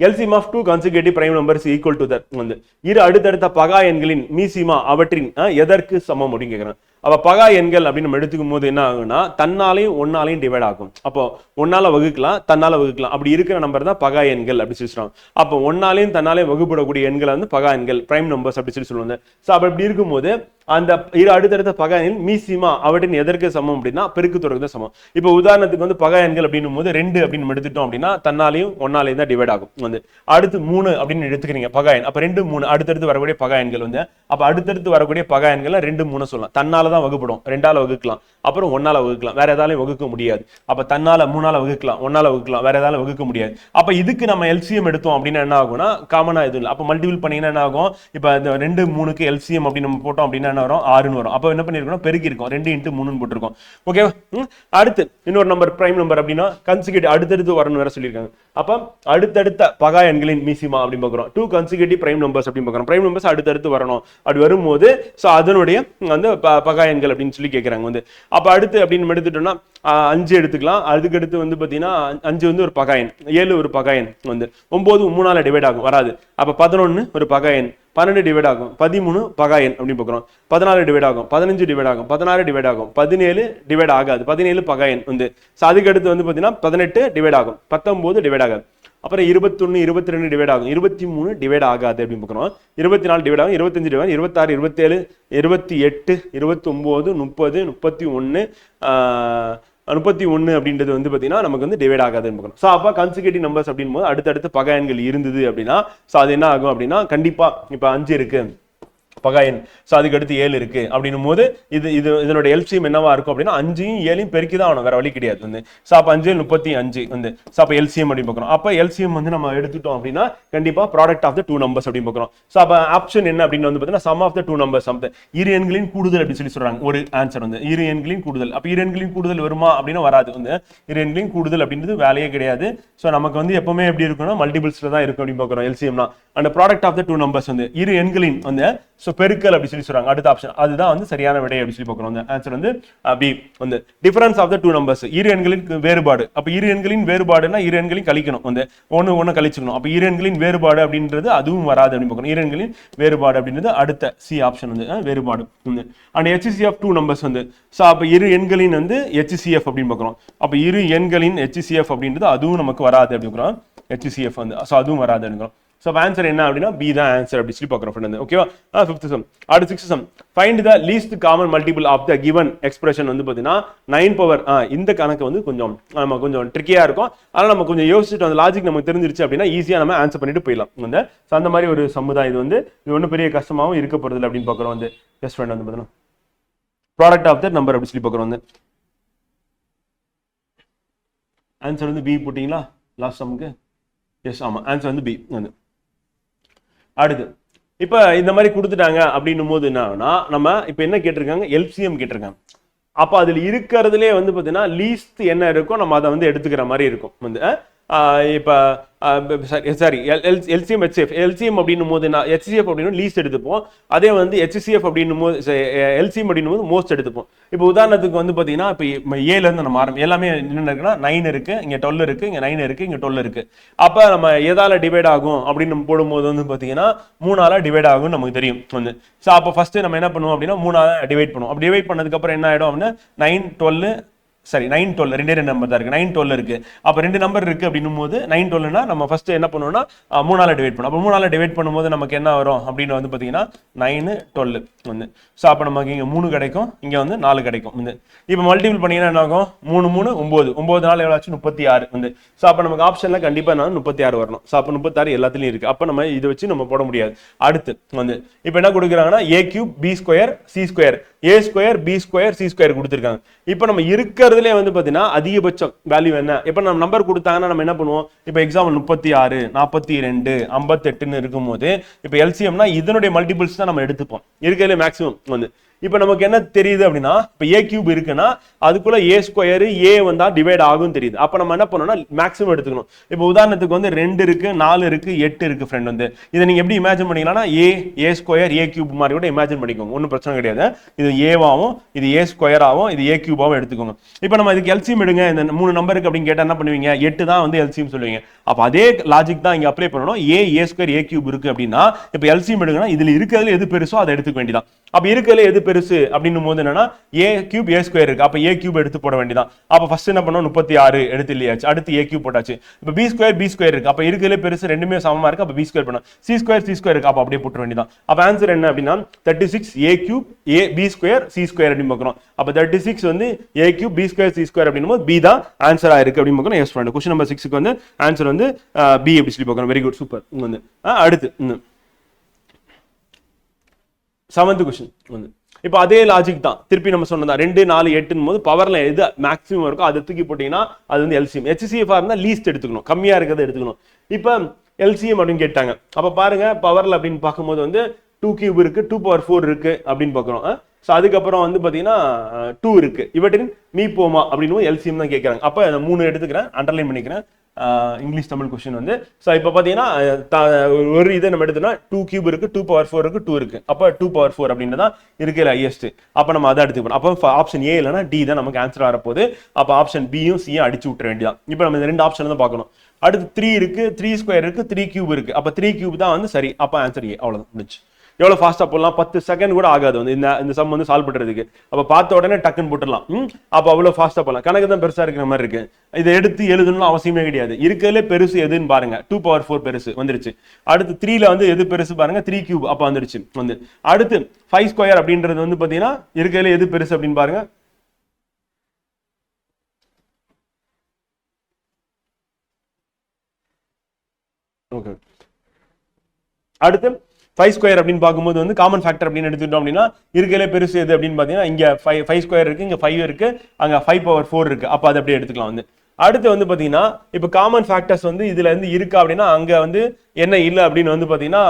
LCM of two consecutive prime numbers equal to that வந்து இரு அடுத்தடுத்த பகா எண்களின் மீசிமா அவற்றின் எதற்கு சமம் அப்படின்னு கேட்குறேன் அப்போ பகா எண்கள் அப்படின்னு நம்ம எடுத்துக்கும் போது என்ன ஆகும்னா தன்னாலையும் ஒன்னாலையும் டிவைட் ஆகும். அப்போ ஒன்னால வகுக்கலாம் தன்னால வகுக்கலாம். அப்படி இருக்கிற நம்பர் தான் பகா எண்கள் அப்படி சொல்லி சொல்லுவாங்க அப்போ ஒன்னாலையும் தன்னாலையும் வகுப்படக்கூடிய எண்களை வந்து பகா எண்கள் பிரைம் நம்பர்ஸ் அப்படி சொல்லி சொல்லுவாங்க. ஸோ அப்போ இப்படி இருக்கும்போது அந்த இரு அடுத்தடுத்த பகா மீசிமா அவற்றின் எதற்கு சமம் அப்படின்னா பெருக்கு தொடர்க்கு தான் சமம். இப்போ உதாரணத்துக்கு வந்து பகா எண்கள் அப்படின்னும் போது ரெண்டு அப்படின்னு நம்ம எடுத்துட்டோம் அப்படின்னா தன்னாலையும் ஒன்னாலையும் தான் டிவைட் ஆகும். வந்து அடுத்து மூணு அப்படின்னு எடுத்துக்கிறீங்க பகா எண். ரெண்டு மூணு அடுத்தடுத்து வரக்கூடிய பகா எண்கள் வந்து அப்போ அடுத்தடுத்து வரக்கூடிய பகா ரெண்டு மூணு சொல்லலாம். தன்னால தான் வகுப்படும். ரெண்டால வகுக்கலாம். அப்புறம் ஒன்னால வகுக்கலாம். வேற எதாலையும் வகுக்க முடியாது. அப்ப தன்னால மூணால வகுக்கலாம். ஒன்னால வகுக்கலாம். வேற எதால வகுக்க முடியாது. அப்ப இதுக்கு நம்ம எல்சிஎம் எடுத்தோம் அப்படின்னா என்ன ஆகும்னா காமனா இது இல்லை. அப்ப மல்டிபிள் பண்ணீங்கன்னா என்ன ஆகும்? இப்ப இந்த ரெண்டு மூணுக்கு எல்சிஎம் அப்படின்னு நம்ம போட்டோம் அப்படின்னா என்ன வரும்? ஆறுன்னு வரும். அப்ப என்ன பண்ணிருக்கோம் பெருக்கி இருக்கும் ரெண்டு இன்ட்டு மூணுன்னு போட்டிருக்கோம். ஓகேவா அடுத்து இன்னொரு நம்பர் பிரைம் நம்பர் அப்படின்னா கன்சிகேட் அடுத்தடுத்து வரணும் வேற சொல்லியிருக்காங்க. அப்ப அடுத்தடுத்த பகா எண்களின் மீசிமா அப்படின்னு பாக்குறோம் டூ கன்சிகேட்டிவ் பிரைம் நம்பர்ஸ் அப்படின்னு பாக்குறோம் பிரைம் நம்பர்ஸ் அடுத்தடுத்து வரணும். அப்படி வரும்போது ஸோ அதனுடைய வந்து ப- பகா எண்கள் அப்படின்னு சொல்லி கேட்குறாங்க வந்து. அப்போ அடுத்து அப்படின்னு எடுத்துட்டோம்னா அஞ்சு எடுத்துக்கலாம். அதுக்கு அடுத்து வந்து பார்த்தீங்கன்னா அஞ்சு வந்து ஒரு பகாயன் ஏழு ஒரு பகாயன் வந்து. ஒம்பது மூணால் டிவைட் ஆகும் வராது. அப்போ பதினொன்று ஒரு பகாயன் பன்னெண்டு டிவைட் ஆகும். பதிமூணு பகாயன் அப்படின்னு பார்க்குறோம் பதினாலு டிவைட் ஆகும் பதினஞ்சு டிவைட் ஆகும் பதினாறு டிவைட் ஆகும் பதினேழு டிவைட் ஆகாது பதினேழு பகாயன் வந்து. ஸோ அதுக்கு அடுத்து வந்து பார்த்தீங்கன்னா பதினெட்டு டிவைட் ஆகும் பத்தொம்போது டிவைட் ஆகாது. அப்புறம் இருபத்தொன்னு இருபத்தி ரெண்டு டிவைட் ஆகும். இருபத்தி மூணு டிவைட் ஆகாது அப்படின்னு பார்க்குறோம் இருபத்தி நாலு டிவைட் ஆகும். இருபத்தஞ்சு டிவைட் இருபத்தாறு இருபத்தேழு இருபத்தி எட்டு இருபத்தொம்போது முப்பது முப்பத்தி ஒன்று முப்பத்தி ஒன்று அப்படின்றது வந்து பார்த்தீங்கன்னா நமக்கு வந்து டிவைட் ஆகாதுன்னு பார்க்கணும். ஸோ அப்போ கன்சிகேட்டிவ் நம்பர்ஸ் அப்படின் போது அடுத்தடுத்து பகையன்கள் இருந்தது அப்படின்னா ஸோ அது என்ன ஆகும் அப்படின்னா கண்டிப்பாக இப்போ அஞ்சு இருக்குது பகா ஸோ அதுக்கு அடுத்து ஏழு இருக்கு. அப்படின்னும் போது இது இது இதனோட எல்சியம் என்னவா இருக்கும் அப்படின்னா அஞ்சையும் ஏழையும் பெருக்கி தான் ஆகணும். வேற வழி கிடையாது. வந்து ஸோ அப்போ அஞ்சு முப்பத்தி அஞ்சு வந்து ஸோ அப்போ எல்சிஎம் அப்படின்னு பார்க்குறோம் அப்போ எல்சிஎம் வந்து நம்ம எடுத்துட்டோம் அப்படின்னா கண்டிப்பா product of the two numbers அப்படின்னு பார்க்குறோம் ஸோ அப்போ ஆப்ஷன் என்ன அப்படின்னு வந்து பார்த்தீங்கன்னா sum of the two numbers of இரு எண்களின் கூடுதல் அப்படின்னு சொல்லி சொல்றாங்க. ஒரு ஆன்சர் வந்து இரு எண்களின் கூடுதல். அப்போ இரு எண்களின் கூடுதல் வருமா அப்படின்னா வராது. வந்து இரு எண்களின் கூடுதல் அப்படின்றது வேலையே கிடையாது. ஸோ நமக்கு வந்து எப்பவுமே எப்படி இருக்கும்னா மல்டிபிள்ஸ்ல தான் இருக்கும் அப்படின்னு பார்க்குறோம். எல்சிஎம்னா அந்த product of the two numbers வந்து இரு எண்களின் வந்து ஸோ பெருக்கல் அப்படி சொல்லி சொல்றாங்க. அடுத்த ஆப்ஷன் அதுதான் வந்து சரியான விடை அப்படி சொல்லி பார்க்கணும். ஆன்சர் வந்து பி வந்து difference of the two numbers இரு எண்களின் வேறுபாடு. அப்போ இரு எண்களின் வேறுபாடுனா இரு எண்களையும் கழிக்கணும். வந்து ஒன்று ஒன்று கழிச்சுக்கணும். அப்போ இரு எண்களின் வேறுபாடு அப்படின்றது அதுவும் வராது அப்படின்னு பார்க்கணும். இரு எண்களின் வேறுபாடு அப்படின்றது அடுத்த சி ஆப்ஷன் வந்து வேறுபாடு. வந்து and HCF of two numbers வந்து ஸோ அப்போ இரு எண்களின் வந்து ஹெச்சிசிஎஃப் அப்படின்னு பார்க்குறோம் அப்போ இரு எண்களின் ஹெச்சிசிஎஃப் அப்படின்றது அதுவும் நமக்கு வராது அப்படின்னு பார்க்குறோம் ஹெச்சிசிஎஃப் வந்து ஸோ அதுவும் வராது அப்படிங்கிறோம் ஸோ ஆன்சர் என்ன அப்படின்னா பி தான் ஆன்சர் அப்படி சொல்லி பார்க்குறோம் ஃப்ரெண்ட் ஓகேவா ஃபிஃப்த் சம் அடுத்து sixth sum find the least common multiple of the given expression வந்து பார்த்தீங்கன்னா நைன் பவர் இந்த கணக்கு வந்து கொஞ்சம் நம்ம கொஞ்சம் ட்ரிக்கியாக இருக்கும். அதனால் நம்ம கொஞ்சம் யோசிச்சுட்டு அந்த லாஜிக் நமக்கு தெரிஞ்சிருச்சு அப்படின்னா ஈஸியாக நம்ம ஆன்சர் பண்ணிட்டு போயிடலாம் வந்து. ஸோ அந்த மாதிரி ஒரு சமுதாயம் இது வந்து. இது ஒன்றும் பெரிய கஷ்டமாகவும் இருக்க போகிறது அப்படின்னு பார்க்குறோம் வந்து. எஸ் ஃப்ரெண்ட் வந்து பார்த்தீங்கன்னா. ப்ராடக்ட் ஆஃப் த நம்பர் அப்படி சொல்லி பார்க்குறோம் வந்து. ஆன்சர் வந்து பி போட்டிங்களா? லாஸ்ட் சம்முக்கு எஸ் ஆமாம் ஆன்சர் வந்து பி வந்து. அடுத்து. இப்போ இந்த மாதிரி கொடுத்துட்டாங்க அப்படின்னும் போது என்னன்னா நம்ம இப்போ என்ன கேட்டிருக்காங்க? எல்சிஎம் கேட்டிருக்காங்க. அப்போ அதில் இருக்கிறதுலே வந்து பார்த்தீங்கன்னா லீஸ்ட் என்ன இருக்கோ நம்ம அதை வந்து எடுத்துக்கிற மாதிரி இருக்கும். வந்து இப்போ sorry L LCM HF LCM அப்படின்னும் போது நான் ஹெச்சிஎஃப் அப்படின்னு லீஸ்ட் எடுத்துப்போம். அதே வந்து ஹெச்சிஎஃப் அப்படின்னும் போது எல்சிஎம் அப்படின்னும் போது மோஸ்ட் எடுத்துப்போம். இப்போ உதாரணத்துக்கு வந்து பார்த்தீங்கன்னா இப்போ ஏல இருந்து நம்ம ஆரம்பி எல்லாமே என்ன இருக்குன்னா நைன் இருக்குது இங்கே டுவெல் இருக்குது இங்கே நைன் இருக்குது இங்கே டுவெல் இருக்குது அப்போ நம்ம எதால் டிவைட் ஆகும் அப்படின்னு போடும்போது வந்து பார்த்தீங்கன்னா மூணால டிவைட் ஆகும் நமக்கு தெரியும். வந்து ஸோ அப்போ ஃபஸ்ட்டு நம்ம என்ன பண்ணுவோம் அப்படின்னா மூணால் டிவைட் பண்ணுவோம். அப்படி டிவைட் பண்ணதுக்கப்புறம் என்ன ஆகிடும் அப்படின்னா நைன் டுவெல் சரி நைன் டுவெல் ரெண்டே ரெண்டு நம்பர் தான் இருக்கு. நைன் டுவெல் இருக்கு. அப்போ ரெண்டு நம்பர் இருக்கு அப்படின்னும் போது நைன் டுவெல்னா நம்ம ஃபர்ஸ்ட் என்ன பண்ணுவோம்னா அஹ், மூணால டிவைட் பண்ணும் அப்போ மூணால டிவைட் பண்ணும்போது நமக்கு என்ன வரும் அப்படின்னு வந்து பார்த்தீங்கன்னா நைனு டுவெல் வந்து. ஸோ அப்போ நமக்கு இங்கே மூணு கிடைக்கும் இங்கே வந்து நாலு கிடைக்கும் வந்து. இப்போ மல்டிபிள் பண்ணீங்கன்னா என்ன ஆகும்? மூணு மூணு ஒம்பது ஒம்பது நாள் எவ்வளோ ஆச்சு? முப்பத்தி ஆறு வந்து. ஸோ அப்போ நமக்கு ஆப்ஷனில் கண்டிப்பாக நான் முப்பத்தி ஆறு வரணும். ஸோ அப்போ முப்பத்தாறு எல்லாத்துலையும் இருக்கு. அப்போ நம்ம இதை வச்சு நம்ம போட முடியாது. அடுத்து வந்து இப்போ என்ன கொடுக்குறாங்கன்னா A cube B square C square A square B square C square கொடுத்துருக்காங்க. இப்போ நம்ம இருக்கிறதுலே வந்து பார்த்தீங்கன்னா அதிகபட்சம் வேல்யூ என்ன? இப்போ நம்ம நம்பர் கொடுத்தாங்கன்னா நம்ம என்ன பண்ணுவோம்? இப்போ எக்ஸாம்பிள் முப்பத்தி ஆறு நாற்பத்தி ரெண்டு ஐம்பத்தெட்டுன்னு இருக்கும்போது இப்போ எல்சிஎம்னா இதனுடைய மல்டிபிள்ஸ் தான் நம்ம எடுத்துப்போம். இருக்கிறதுலே மேக்ஸிமம் வந்து. இப்போ நமக்கு என்ன தெரியுது அப்படின்னா இப்போ ஏ கியூப் இருக்குன்னா அதுக்குள்ள ஏ ஸ்கொயர் ஏ வந்தா டிவைட் ஆகும் தெரியுது. அப்போ நம்ம என்ன பண்ணணும்னா மேக்ஸிமம் எடுத்துக்கணும். இப்போ உதாரணத்துக்கு வந்து ரெண்டு இருக்கு நாலு இருக்கு எட்டு இருக்கு ஃப்ரெண்ட் வந்து. இதை நீங்க எப்படி இமேஜின் பண்ணிக்கலாம்னா ஏ ஏ ஸ்கொயர் ஏ கியூப் மாதிரி கூட இமேஜின் பண்ணிக்கோங்க. ஒன்றும் பிரச்சனை கிடையாது. இது ஏவாகவும் இது ஏ ஸ்கொயராகவும் இது ஏ கியூபாகவும் எடுத்துக்கோங்க. இப்போ நம்ம இதுக்கு எல்சியம் எடுங்க. இந்த மூணு நம்பருக்கு அப்படின்னு கேட்டால் என்ன பண்ணுவீங்க? எட்டு தான் வந்து எல்சியம் சொல்லுவீங்க. அப்போ அதே லாஜிக் தான் இங்கே அப்ளை பண்ணணும். ஏ ஏ ஸ்கொயர் ஏ கியூப் இருக்கு அப்படின்னா இப்போ எல்சியம் எடுங்கன்னா இதில் இருக்கிறதுல எது பெருசோ அதை எடுத்துக்க வேண்டியதான் அப்போ இருக்கிறதுல எது பெருசு அப்படின்னும் போது என்னன்னா ஏ கியூப் ஏ ஸ்கொயர் இருக்கு. அப்போ ஏ கியூப் எடுத்து போட வேண்டியதான் அப்போ ஃபர்ஸ்ட் என்ன பண்ணோம்? முப்பத்தி ஆறு எடுத்து இல்லையாச்சு. அடுத்து ஏ கியூப் போட்டாச்சு. இப்போ பி ஸ்கொயர் பி ஸ்கொயர் இருக்கு. அப்போ இருக்கிறதுல பெருசு ரெண்டுமே சமமா இருக்கு. அப்போ பி ஸ்கொயர் பண்ணோம். சி ஸ்கொயர் சி ஸ்கொயர் இருக்கு. அப்போ அப்படியே போட்ட வேண்டியதான் அப்போ ஆன்சர் என்ன அப்படின்னா thirty six A cube A B square C square அப்படின்னு பார்க்குறோம். அப்போ தேர்ட்டி சிக்ஸ் வந்து A cube B square C square அப்படின்னும் போது பி தான் ஆன்சர் ஆயிருக்கு அப்படின்னு பார்க்கணும் எஸ் பண்ணு கொஸ்டின் நம்பர் சிக்ஸ்க்கு வந்து ஆன்சர் வந்து பி எப்படி சொல்லி பார்க்கணும் வெரி குட் சூப்பர் வந்து. அடுத்து. ம். செவன்த் கொஸ்டின் வந்து. இப்போ அதே லாஜிக் தான். திருப்பி நம்ம சொன்னதா ரெண்டு நாலு எட்டுன்னு போது பவர்ல எது மேக்ஸிமம் இருக்கோ அதை தூக்கி போட்டீங்கன்னா அது வந்து எல்சிஎம் ஹெச்சிசிஎஃப் இருந்தால் லீஸ்ட் எடுத்துக்கணும். கம்மியா இருக்கிறத எடுத்துக்கணும். இப்போ எல்சிஎம் அப்படின்னு கேட்டாங்க. அப்போ பாருங்க பவர்ல அப்படின்னு பார்க்கும்போது வந்து டூ கியூப் இருக்கு டூ பவர் ஃபோர் இருக்கு அப்படின்னு பார்க்குறோம். ஸோ அதுக்கப்புறம் வந்து பார்த்தீங்கன்னா டூ இருக்கு. இவற்றின் மீ போமா அப்படின்னு எல்சிஎம் தான் கேட்குறாங்க. அப்போ மூணு எடுத்துக்கிறேன் அண்டர்லைன் பண்ணிக்கிறேன். இங்கிலீஷ் தமிழ் கொஸ்டின் வந்து. ஸோ இப்போ பார்த்தீங்கன்னா ஒரு இதை நம்ம எடுத்தோம்னா டூ கியூப் இருக்குது டூ பவர் ஃபோர் இருக்குது டூ இருக்குது அப்போ டூ பவர் ஃபோர் அப்படின்றது தான் இருக்கிற ஹையஸ்ட் அப்போ நம்ம அதை எடுத்துக்கணும். அப்போ ஆப்ஷன் ஏ இல்லைனா டி தான் நமக்கு ஆன்சர் வரப்போகுது. அப்போ ஆப்ஷன் பியும் சியும் அடிச்சு விட்டுற வேண்டியதான் இப்போ நம்ம இந்த ரெண்டு ஆப்ஷன் தான் பார்க்கணும். அடுத்து த்ரீ இருக்குது த்ரீ ஸ்கொயர் இருக்குது த்ரீ கியூப் இருக்குது அப்போ த்ரீ கியூப் தான் வந்து சரி. அப்போ ஆன்சர் ஏ அவ்வளோதான் முடிச்சு எவ்வளோ ஃபாஸ்ட்டாக போடலாம்? பத்து செகண்ட் கூட ஆகாது வந்து. இந்த இந்த சம் வந்து சால்வ் பண்ணுறதுக்கு அப்போ பார்த்த உடனே டக்குன்னு போட்டுடலாம். ம்? அப்போ அவ்வளோ ஃபாஸ்ட்டாக போடலாம். கணக்கு தான் பெருசாக இருக்கிற மாதிரி இருக்கு. இதை எடுத்து எழுதணும்னு அவசியமே கிடையாது. இருக்கிறதுலே பெருசு எதுன்னு பாருங்க. டூ பவர் ஃபோர் பெருசு வந்துருச்சு. அடுத்து த்ரீல வந்து எது பெருசு பாருங்க? த்ரீ கியூப் அப்போ வந்துருச்சு. வந்து. அடுத்து ஃபைவ் ஸ்கொயர் அப்படின்றது வந்து பார்த்தீங்கன்னா இருக்கிறதுல எது பெருசு அப்படின்னு பாருங்க. ஓகே அடுத்து ஃபைவ் ஸ்கொயர் அப்படின்னு பார்க்கும்போது வந்து காமன் ஃபேக்டர் அப்படின்னு எடுத்துக்கிட்டோம் அப்படின்னா இருக்கிறதுல பெருசு எது அப்படின்னு பார்த்தீங்கன்னா இங்கே ஃபைவ் ஃபைவ் ஸ்கொயர் இருக்குது இங்கே ஃபைவ் இருக்குது அங்கே ஃபைவ் பவர் ஃபோர் இருக்கு. அப்போ அதை அப்படியே எடுத்துக்கலாம் வந்து. அடுத்து வந்து பார்த்தீங்கன்னா இப்போ காமன் ஃபேக்டர்ஸ் வந்து இதில் இருந்து இருக்கா அப்படின்னா அங்கே வந்து என்ன இல்லை அப்படின்னு வந்து பார்த்தீங்கன்னா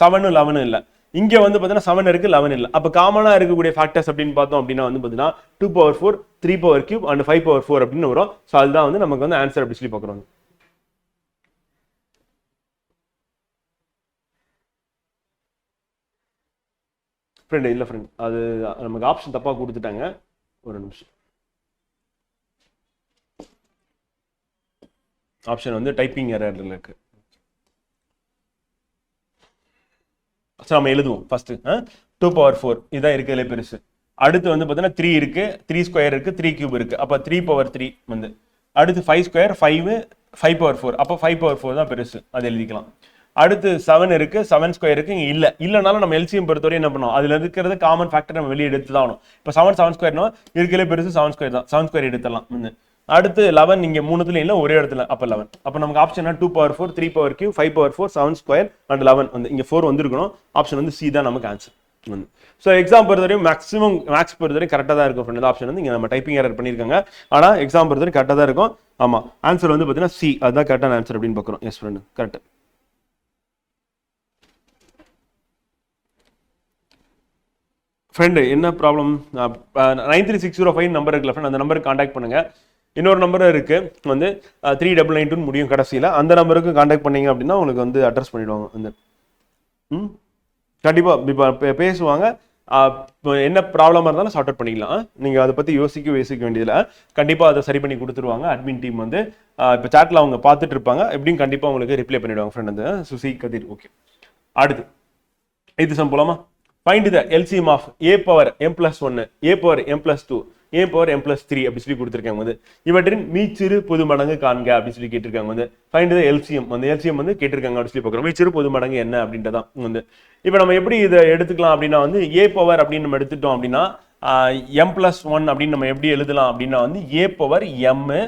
செவனும் லெவனும் இல்லை. இங்கே வந்து பார்த்தீங்கன்னா செவன் இருக்குது லெவன் இல்லை. அப்போ காமனாக இருக்கக்கூடிய ஃபேக்டர்ஸ் அப்படின்னு பார்த்தோம் அப்படின்னா வந்து பார்த்தீங்கன்னா two power four three power cube and five power four அப்படின்னு வரும். ஸோ அதுதான் வந்து நமக்கு வந்து ஆன்சர் அப்படி சொல்லி பார்க்குறோம். ஃப்ரெண்டு இல்லை ஃப்ரெண்ட் அது நமக்கு ஆப்ஷன் தப்பாக கொடுத்துட்டாங்க. ஒரு நிமிஷம். ஆப்ஷன் வந்து டைப்பிங் எரர்ல இருக்கு. ஸோ நம்ம எழுதுவோம். ஃபர்ஸ்ட் டூ பவர் ஃபோர் இதான் இருக்கிறதுல பெருசு. அடுத்து வந்து பார்த்தீங்கன்னா த்ரீ இருக்கு. த்ரீ ஸ்கொயர் இருக்கு த்ரீ கியூப் இருக்கு. அப்போ த்ரீ பவர் த்ரீ வந்து. அடுத்து five square five five power four அப்போ ஃபைவ் பவர் ஃபோர் தான் பெருசு. அது எழுதிக்கலாம். அடுத்து செவன் இருக்கு செவன் ஸ்கொயர் இருக்கு இங்கே இல்லை. இல்லைனாலும் நம்ம எல்சிஎம் பொறுத்தவரை என்ன பண்ணுவோம்? அதுல இருக்கிறது காமன் ஃபேக்டர் நம்ம வெளியே எடுத்து தான் ஆகணும். இப்போ செவன் செவன் ஸ்கொயர்னா இருக்கிறே பெருசு செவன் ஸ்கொயர் தான். செவன் ஸ்கொயர் எடுத்துடலாம். அடுத்து லெவன் இங்கே மூணுத்துல இல்லை ஒரே இடத்துல. அப்போ லெவன் அப்போ நமக்கு option two power four three power cube five power four seven square and eleven வந்து இங்கே ஃபோர் வந்துருக்கணும். ஆப்ஷன் வந்து சி தான் நமக்கு ஆன்சர் வந்து ஸோ எக்ஸாம் பொறுத்தவரையும் மேக்ஸிமம் மேக்ஸ் பொறுத்தவரையும் கரெக்டாக தான் இருக்கும் ஃப்ரெண்ட் ஆப்ஷன் வந்து இங்கே நம்ம டைப்பிங் எரர் பண்ணியிருக்காங்க. ஆனால் எக்ஸாம் பொறுத்தவரைக்கும் கரெக்டாக தான் இருக்கும். ஆமாம் ஆன்சர் வந்து பார்த்தீங்கன்னா சி அதுதான் கரெக்டான ஆன்சர் அப்படின்னு பார்க்குறோம் எஸ் ஃப்ரெண்டு கரெக்ட் ஃப்ரெண்டு என்ன problem nine three six zero five number இருக்குல்ல ஃப்ரெண்ட் அந்த நம்பருக்கு காண்டாக்ட் பண்ணுங்கள் இன்னொரு நம்பரும் இருக்குது வந்து த்ரீ டபுள் நைன் டூ முடியும் கடைசியில். அந்த நம்பருக்கு காண்டாக்ட் பண்ணீங்க அப்படின்னா உங்களுக்கு வந்து அட்ரஸ் பண்ணிடுவாங்க வந்து ம்? கண்டிப்பாக இப்போ பேசுவாங்க. இப்போ என்ன ப்ராப்ளமாக இருந்தாலும் சார்ட் அவுட் பண்ணிக்கலாம். நீங்கள் அதை பற்றி யோசிக்க யோசிக்க வேண்டியதில்லை. கண்டிப்பாக அதை சரி பண்ணி கொடுத்துருவாங்க. அட்மின் டீம் வந்து இப்போ சாட்டில் அவங்க பார்த்துட்டு இருப்பாங்க. எப்படியும் கண்டிப்பாக உங்களுக்கு ரிப்ளை பண்ணிவிடுவாங்க ஃப்ரெண்ட் வந்து. சுசி கதிர் ஓகே அடுத்து இது சம் போலாமா find the LCM of A power M plus ஒன்று A power M plus two A power M plus three அப்படி சொல்லி கொடுத்துருக்காங்க வந்து. இவற்றின் மீச்சிறு பொது மடங்கு காண்க அப்படின்னு சொல்லி கேட்டிருக்காங்க வந்து. ஃபைண்ட் எல்சிஎம் வந்து எல்சிஎம் வந்து கேட்டிருக்காங்க அப்படின்னு சொல்லி பார்க்குறோம். மீச்சிறு பொது மடங்கு என்ன அப்படின்றதான் வந்து. இப்போ நம்ம எப்படி இதை எடுத்துக்கலாம் அப்படின்னா வந்து ஏ பவர் அப்படின்னு நம்ம எடுத்துட்டோம் அப்படின்னா எம் பிளஸ் ஒன் அப்படின்னு நம்ம எப்படி எழுதலாம் அப்படின்னா வந்து a power m